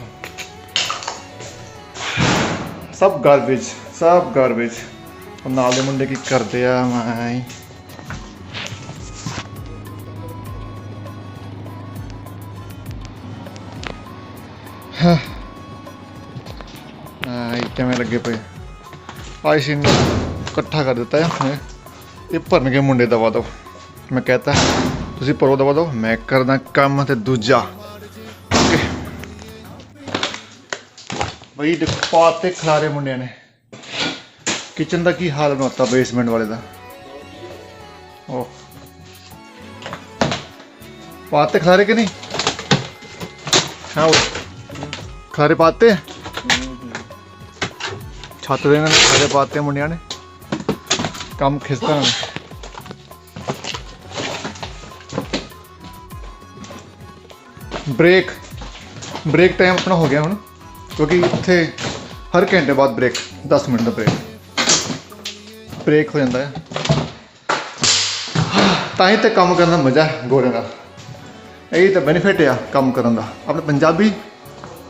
ਸਭ ਗਾਰਬੇਜ ਸਭ ਗਾਰਬੇਜ ਨਾਲ ਦੇ ਮੁੰਡੇ ਕੀ ਕਰਦੇ ਆ ਮੈਂ ਹਾਂ। ਇਹ ਕਿਵੇਂ ਲੱਗੇ ਪਏ? ਆਈ ਸੀ ਨੂੰ ਇਕੱਠਾ ਕਰ ਦਿੱਤਾ ਹੈ ਮੈਂ ਇਹ ਭਰਨਗੇ ਮੁੰਡੇ ਦਵਾ ਦੋ। ਮੈਂ ਕਹਤਾ, ਤੁਸੀਂ ਪਰੋ ਦਵਾ ਦੋ। ਮੈਂ ਕਰਦਾ ਕੰਮ ਤੇ ਦੂਜਾ। ਓਕੇ। ਬਈ ਦੇ ਪਾਤੇ ਖਲਾਰੇ ਮੁੰਡਿਆਂ ਨੇ। ਕਿਚਨ ਦਾ ਕੀ ਹਾਲ ਬਣਾਤਾ ਬੇਸਮੈਂਟ ਵਾਲੇ ਦਾ? ਉਹ ਪਾਤੇ ਖਲਾਰੇ ਕਿ ਨਹੀਂ? ਹਾਂ ਸਾਰੇ ਪਾਤੇ? ਛੱਤ ਦੇ ਨਾਲ ਸਾਰੇ ਪਾਤੇ ਮੁੰਡਿਆਂ ਨੇ। ਕੰਮ ਖਿਸਤਾ ਨਾ। ਬ੍ਰੇਕ ਬ੍ਰੇਕ ਟਾਈਮ ਆਪਣਾ ਹੋ ਗਿਆ ਹੁਣ, ਕਿਉਂਕਿ ਇੱਥੇ ਹਰ ਘੰਟੇ ਬਾਅਦ ਬ੍ਰੇਕ 10 ਮਿੰਟ ਦਾ ਬ੍ਰੇਕ ਬ੍ਰੇਕ ਹੋ ਜਾਂਦਾ ਹੈ। ਤਾਂ ਹੀ ਤੇ ਕੰਮ ਕਰਨ ਦਾ ਮਜ਼ਾ ਹੈ ਗੋਰੇ ਨਾਲ ਇਹ ਤਾਂ ਬੈਨੀਫਿਟ ਆ ਕੰਮ ਕਰਨ ਦਾ। ਆਪਣੇ ਪੰਜਾਬੀ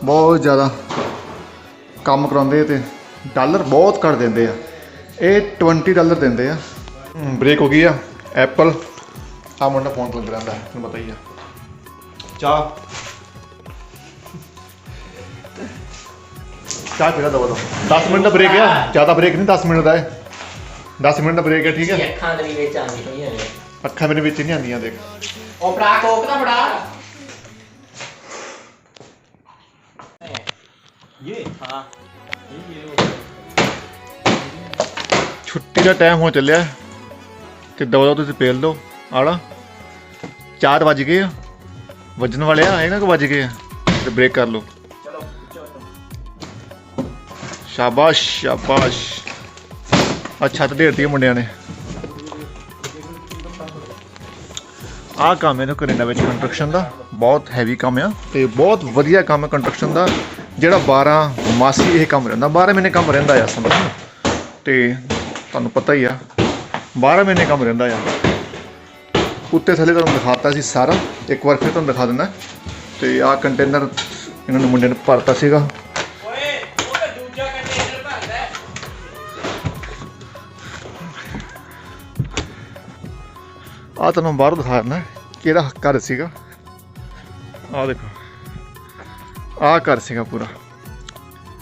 ਬਹੁਤ ਜ਼ਿਆਦਾ ਕੰਮ ਕਰਾਉਂਦੇ ਤੇ ਡਾਲਰ ਬਹੁਤ ਘੱਟ ਦਿੰਦੇ ਆ। ਇਹ 20 ਡਾਲਰ ਦਿੰਦੇ ਆ। ਬ੍ਰੇਕ ਹੋ ਗਈ ਆ। ਐਪਲ ਆ ਮੁੰਡਾ ਫੋਨ ਤੇ ਰਹਿੰਦਾ ਹੈ ਤੁਹਾਨੂੰ ਪਤਾ ਹੀ ਆ। ਚਾਹ। ਚਾਹ ਪੀਣਾ ਦਵਾ ਦੋ 10 ਮਿੰਟ ਦਾ ਬ੍ਰੇਕ ਆ। ਜ਼ਿਆਦਾ ਬ੍ਰੇਕ ਨਹੀਂ 10 ਮਿੰਟ ਦਾ ਹੈ 10 ਮਿੰਟ ਦਾ ਬ੍ਰੇਕ ਹੈ ਠੀਕ ਹੈ ਅੱਖਾਂ ਦੇ ਵਿੱਚ ਆਉਂਦੀ ਪਈਆਂ ਨੇ। ਅੱਖਾਂ ਮੇਰੇ ਵਿੱਚ ਨਹੀਂ ਆਉਂਦੀਆਂ ਦੇਖ। ਉਹ ਫੜਾ ਕੋਕ ਦਾ ਫੜਾ। ਹਾਂ ਇਹ ਛੁੱਟੀ ਦਾ ਟਾਈਮ ਹੋ ਚੱਲਿਆ ਤੇ ਦੋ ਦੋ ਤੁਸੀਂ ਪੇਲ ਦੋ ਆੜਾ 4 ਵੱਜ ਗਏ ਆ ਵੱਜਣ ਵਾਲੇ ਆ ਇਹਨਾਂ ਕੋ ਵੱਜ ਗਏ ਆ ਤੇ ਬ੍ਰੇਕ ਕਰ ਲਓ ਚਲੋ ਸ਼ਾਬਾਸ਼ ਸ਼ਾਬਾਸ਼ ਆ ਛੱਤ ਢੇਰਤੀ ਆ ਮੁੰਡਿਆਂ ਨੇ ਆਹ ਕੰਮ ਇਹਨੂੰ ਕੈਨੇਡਾ ਵਿੱਚ ਕੰਸਟਰਕਸ਼ਨ ਦਾ ਬਹੁਤ ਹੈਵੀ ਕੰਮ ਆ ਤੇ ਬਹੁਤ ਵਧੀਆ ਕੰਮ ਹੈ ਕੰਸਟਰਕਸ਼ਨ ਦਾ ਜਿਹੜਾ 12 ਮਾਸੀ ਇਹ ਕੰਮ ਰਹਿੰਦਾ 12 ਮਹੀਨੇ ਕੰਮ ਰਹਿੰਦਾ ਆ ਸਮਝ ਲਓ। ਤੇ ਤੁਹਾਨੂੰ ਪਤਾ ਹੀ ਆ 12 ਮਹੀਨੇ ਕੰਮ ਰਹਿੰਦਾ ਆ। ਉੱਤੇ ਥੱਲੇ ਤੁਹਾਨੂੰ ਦਿਖਾਤਾ ਸੀ ਸਾਰਾ, ਇੱਕ ਵਾਰ ਫਿਰ ਤੁਹਾਨੂੰ ਦਿਖਾ ਦਿੰਦਾ। ਤੇ ਆਹ ਕੰਟੇਨਰ ਇਹਨਾਂ ਨੂੰ ਮੁੰਡੇ ਨੇ ਭਰਤਾ ਸੀਗਾ। ਓਏ ਆ ਤੁਹਾਨੂੰ ਬਾਹਰ ਦਿਖਾ ਦਿੰਦਾ ਕਿਹੜਾ ਘਰ ਸੀਗਾ। ਆ ਦੇਖੋ। ਆ ਕਰ ਸੀਗਾ ਪੂਰਾ।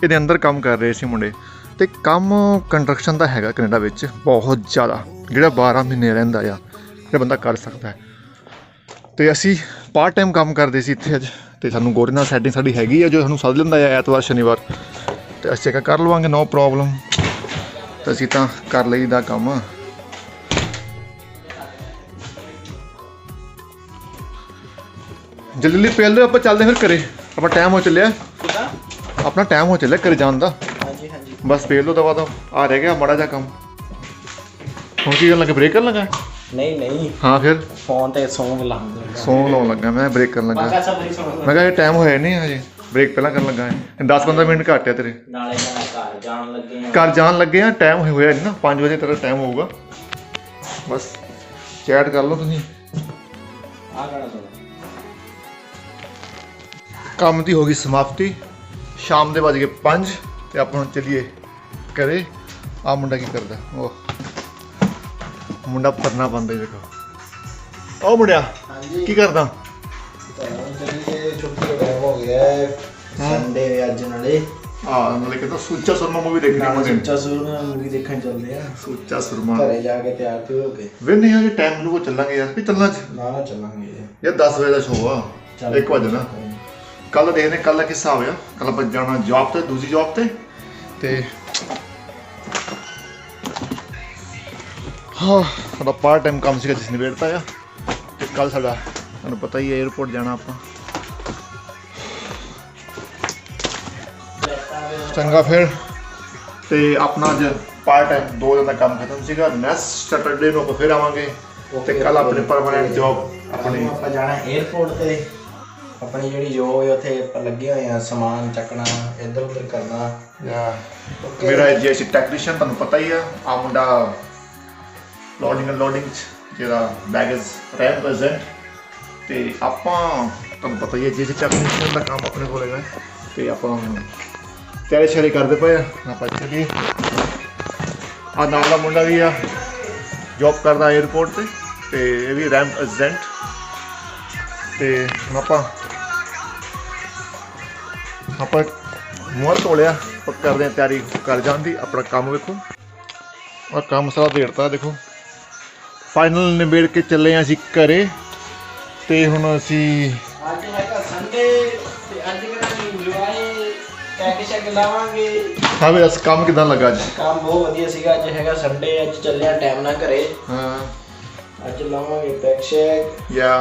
ਇਹਦੇ ਅੰਦਰ ਕੰਮ ਕਰ ਰਹੇ ਸੀ ਮੁੰਡੇ। ਤੇ ਕੰਮ ਕੰਸਟਰਕਸ਼ਨ ਦਾ ਹੈਗਾ ਕੈਨੇਡਾ ਵਿੱਚ ਬਹੁਤ ਜ਼ਿਆਦਾ, ਜਿਹੜਾ 12 ਮਹੀਨੇ ਰਹਿੰਦਾ ਆ, ਜਿਹੜਾ ਬੰਦਾ ਕਰ ਸਕਦਾ ਹੈ। ਤੇ ਅਸੀਂ ਪਾਰਟ ਟਾਈਮ ਕੰਮ ਕਰਦੇ ਸੀ ਇੱਥੇ ਅੱਜ। ਤੇ ਸਾਨੂੰ ਗੋਰੇ ਨਾਲ ਸੈਟਿੰਗ ਸਾਡੀ ਹੈਗੀ ਆ, ਜੋ ਸਾਨੂੰ ਸੱਦ ਲੈਂਦਾ ਆ ਐਤਵਾਰ, ਸ਼ਨੀਵਾਰ। ਤੇ ਅਸੀਂ ਚੈੱਕ ਕਰ ਲਵਾਂਗੇ ਨੋ ਪ੍ਰੋਬਲਮ ਤੇ ਅਸੀਂ ਤਾਂ ਕਰ ਲਈਦਾ ਕੰਮ। ਜਲਦੀ ਜਲਦੀ ਪਹਿਲ ਦੇ ਆਪਾਂ ਚੱਲਦੇ ਫਿਰ ਘਰੇ। ਆਪਾਂ ਟਾਈਮ ਹੋ ਚੱਲਿਆ। ਕਿੱਦਾਂ? ਆਪਣਾ ਟਾਈਮ ਹੋ ਚੱਲਿਆ ਘਰੇ ਜਾਣ ਦਾ। ਹਾਂਜੀ ਹਾਂਜੀ। ਬਸ ਫੇਰ ਲੋ ਦਵਾ ਦੋ। ਆ ਰਹਿ ਗਿਆ ਮਾੜਾ ਜਿਹਾ ਕੰਮ। ਹੁਣ ਕੀ ਕਰਨ ਲੱਗਾ? ਬ੍ਰੇਕ ਕਰਨ ਲੱਗਾ? ਨਹੀਂ ਨਹੀਂ। ਹਾਂ ਫਿਰ? ਫੋਨ ਤੇ ਸੌਂਗ ਲਾਉਂਦਾ ਸੌਂ ਲਾਉਣ ਲੱਗਾ ਮੈਂ ਬ੍ਰੇਕ ਕਰਨ ਲੱਗਾ। ਮੈਂ ਕਿਹਾ ਇਹ ਟਾਈਮ ਹੋਇਆ ਨਹੀਂ ਹਜੇ। ਬ੍ਰੇਕ ਪਹਿਲਾਂ ਕਰਨ ਲੱਗਾ 10-15 ਮਿੰਟ ਘੱਟ ਆ ਤੇਰੇ। ਨਾਲੇ ਮੈਂ ਘਰ ਜਾਣ ਲੱਗੇ ਆ ਘਰ ਜਾਣ ਲੱਗੇ ਆ ਟਾਈਮ ਹੋਇਆ ਨਹੀਂ ਨਾ। 5 ਵਜੇ ਤੇਰਾ ਟਾਈਮ ਹੋਊਗਾ। ਬਸ ਚੈਟ ਕਰ ਲਓ ਤੁਸੀਂ। ਆ ਗਾਣਾ ਸੁਣੋ। ਕੰਮ ਦੀ ਹੋ ਗਈ ਸਮਾਪਤੀ। ਸ਼ਾਮ ਦੇ ਵੱਜ ਗਏ 5 ਤੇ ਆਪਾਂ ਹੁਣ ਚੱਲੀਏ ਘਰੇ। ਆ ਮੁੰਡਾ ਕੀ ਕਰਦਾ? ਉਹ ਮੁੰਡਾ ਪਰਨਾ ਬੰਦਾ ਦੇਖੋ। ਉਹ ਮੁੰਡਿਆ ਹਾਂਜੀ। ਕੀ ਕਰਦਾ? ਚੱਲੀਏ ਛੁੱਟੀ ਦਾ ਟਾਈਮ ਹੋ। ਗਿਆ ਹੈ ਸੰਡੇ ਅੱਜ ਨਾਲੇ। ਆ ਨਾਲੇ ਕਹਿੰਦਾ ਸੁੱਚਾ ਸੁਰਮਾ ਮੂਵੀ ਦੇਖਣੀ ਮੁੰਡੇ ਸੁੱਚਾ ਸੂਰ ਮੂਵੀ ਦੇਖਣ ਚੱਲਦੇ ਆ। ਸੁੱਚਾ ਸੁਰਮਾ। ਘਰੇ ਜਾ ਕੇ ਤਿਆਰ ਤੇ ਹੋ ਕੇ। ਵੇ ਨਹੀਂ ਹਜੇ ਟਾਈਮ ਨੂੰ ਚੱਲਾਂਗੇ ਯਾਰ। ਵੀ ਚੱਲਣਾ ਚ ਨਾ ਨਾ ਚੱਲਾਂਗੇ। ਯਾਰ 10 ਵਜੇ ਦਾ ਸ਼ੋਅ ਆ। 1 ਵਜੇ ਨਾ ਕੱਲ ਦੇਖਦੇ ਕੱਲ ਦਾ ਕਿੱਸਾ ਹੋਇਆ। ਕੱਲ ਬੱਜ ਜਾਣਾ ਜੌਬ ਤੇ ਦੂਜੀ ਜੌਬ ਤੇ। ਤੇ ਹਾਂ ਸਾਡਾ ਪਾਰਟ ਟਾਈਮ ਕੰਮ ਸੀਗਾ ਜਿਸ ਨਿਬੇੜਤਾ ਆ। ਤੇ ਕੱਲ ਸਾਡਾ ਤੁਹਾਨੂੰ ਪਤਾ ਹੀ ਹੈ 에어ਪੋਰਟ ਜਾਣਾ ਆਪਾਂ। ਚੰਗਾ ਫਿਰ। ਤੇ ਆਪਣਾ ਅੱਜ ਪਾਰਟ ਟਾਈਮ ਦੋ ਦਿਨ ਦਾ ਕੰਮ ਖਤਮ ਸੀਗਾ। ਨੈਕਸਟ ਸੈਟਰਡੇ ਨੂੰ ਆਪਾਂ ਫਿਰ ਆਵਾਂਗੇ। ਤੇ ਕੱਲ ਆਪਣੇ ਪਰਮਨੈਂਟ ਜੌਬ ਆਪਣੀ ਆਪਾਂ ਜਾਣਾ 에어ਪੋਰਟ ਤੇ। ਆਪਣੀ ਜਿਹੜੀ ਜੋਬ ਹੈ ਉੱਥੇ ਲੱਗੇ ਹੋਏ ਆ ਸਮਾਨ ਚੱਕਣਾ ਇੱਧਰ ਉੱਧਰ ਕਰਨਾ। ਯਾ ਮੇਰਾ ਜੇਸੀ ਟੈਕਨੀਸ਼ੀਅਨ ਤੁਹਾਨੂੰ ਪਤਾ ਹੀ ਆ ਆ ਮੁੰਡਾ ਲੋਡਿੰਗ ਐਂਡ ਲੋਡਿੰਗ ਜਿਹੜਾ ਬੈਗੇਜ ਰੈਪਰੈਜ਼ੈਂਟ ਤੇ ਆਪਾਂ ਤੁਹਾਨੂੰ ਪਤਾ ਹੀ ਹੈ ਜੇਸੀ ਟੈਕਨੀਸ਼ੀਅਨ ਦਾ ਕੰਮ ਆਪਣੇ ਕੋਲ ਹੈਗਾ ਤੇ ਆਪਾਂ ਤਿਆਰੀ ਸ਼ਰੀ ਕਰਦੇ ਪਏ ਆ। ਆਪਾਂ ਚੱਲੀਏ। ਆ ਨਾਲ ਦਾ ਮੁੰਡਾ ਵੀ ਆ ਜੌਬ ਕਰਦਾ 에어ਪੋਰਟ ਤੇ ਤੇ ਇਹ ਵੀ ਰੈਂਪ ਏਜੰਟ ਤੇ ਹੁਣ ਆਪਾਂ ਆਪਾਂ ਮੋਹਰ ਤੋਲਿਆ ਕਰਦੇ ਹਾਂ ਤਿਆਰੀ ਕਰ ਜਾਣ ਦੀ ਆਪਣਾ ਕੰਮ ਵੇਖੋ। ਔਰ ਕੰਮ ਸਾਰਾ ਦੇੜਤਾ ਦੇਖੋ। ਫਾਈਨਲ ਨਿਬੇੜ ਕੇ ਚੱਲੇ ਹਾਂ ਅਸੀਂ ਘਰੇ ਤੇ ਹੁਣ ਅਸੀਂ ਅੱਜ ਹੈਗਾ ਸੰਡੇ ਤੇ ਅੱਜ ਕਰਾਂਗੇ ਇੰਜੋਏ ਪੈਕ ਸ਼ੈਕ ਲਾਵਾਂਗੇ। ਹਾਂ ਵੀ ਅਸ ਕੰਮ ਕਿਦਾਂ ਲੱਗਾ ਅੱਜ? ਕੰਮ ਬਹੁਤ ਵਧੀਆ ਸੀਗਾ ਅੱਜ ਹੈਗਾ ਸੰਡੇ ਅੱਜ ਚੱਲਿਆ ਟਾਈਮ ਨਾਲ ਘਰੇ। ਹਾਂ। ਅੱਜ ਲਾਵਾਂਗੇ ਪੈਕ ਸ਼ੈਕ ਯਾ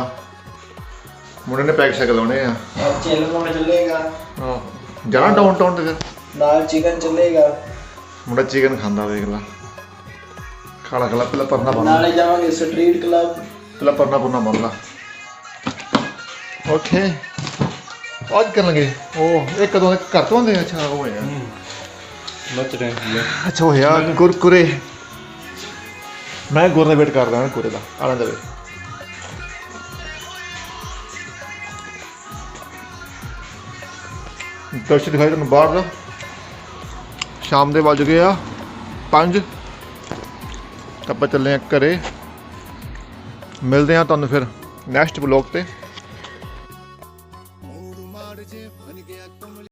ਮੁੰਡੇ ਨੇ ਪੈਕ ਸ਼ੈਕ ਲਾਉਣੇ ਆ। ਅੱਜ ਚਿੱਲ ਮੋੜ ਚੱਲੇਗਾ। ਆਹੋ। ਜਾਣਾ ਡਾਊਨ ਟਾਊਨ ਤੇ ਫਿਰ? ਨਾਲ ਚਿਕਨ ਚੱਲੇਗਾ। ਮੁੰਡਾ ਚਿਕਨ ਖਾਂਦਾ ਵੇਖ ਲਾ। ਖਾਲਾ ਖਾਲਾ ਪਹਿਲਾਂ ਪਰਨਾ ਬੰਨ ਨਾਲੇ ਜਾਵਾਂਗੇ ਸਟਰੀਟ ਕਲੱਬ ਪਹਿਲਾਂ ਪਰਨਾ ਪੁਰਨਾ ਬੰਨ ਲਾ। ਓਕੇ। ਅੱਜ ਕਰਾਂਗੇ ਉਹ ਇਹ ਕਦੋਂ ਘਰ ਤੋਂ ਆਉਂਦੇ ਆ? ਅੱਛਾ ਉਹ ਹੋਇਆ। ਮਤ ਰਹੀ ਅੱਛਾ ਹੋਇਆ। ਕੁਰਕੁਰੇ ਮੈਂ ਗੁਰ ਦਾ ਵੇਟ ਕਰਦਾ ਹਾਂ ਕੁਰੇ ਦਾ। ਆਨੰਦ ਵੇ ਦਰਸ਼ਕ ਦਿਖਾਈ ਤੁਹਾਨੂੰ ਬਾਹਰ ਦਾ। ਸ਼ਾਮ ਦੇ ਵੱਜ ਗਏ ਆ 5 ਆਪਾਂ ਚੱਲੇ ਆ ਘਰੇ। ਮਿਲਦੇ ਆ ਤੁਹਾਨੂੰ ਫਿਰ ਨੈਕਸਟ ਬਲੌਗ ਤੇ।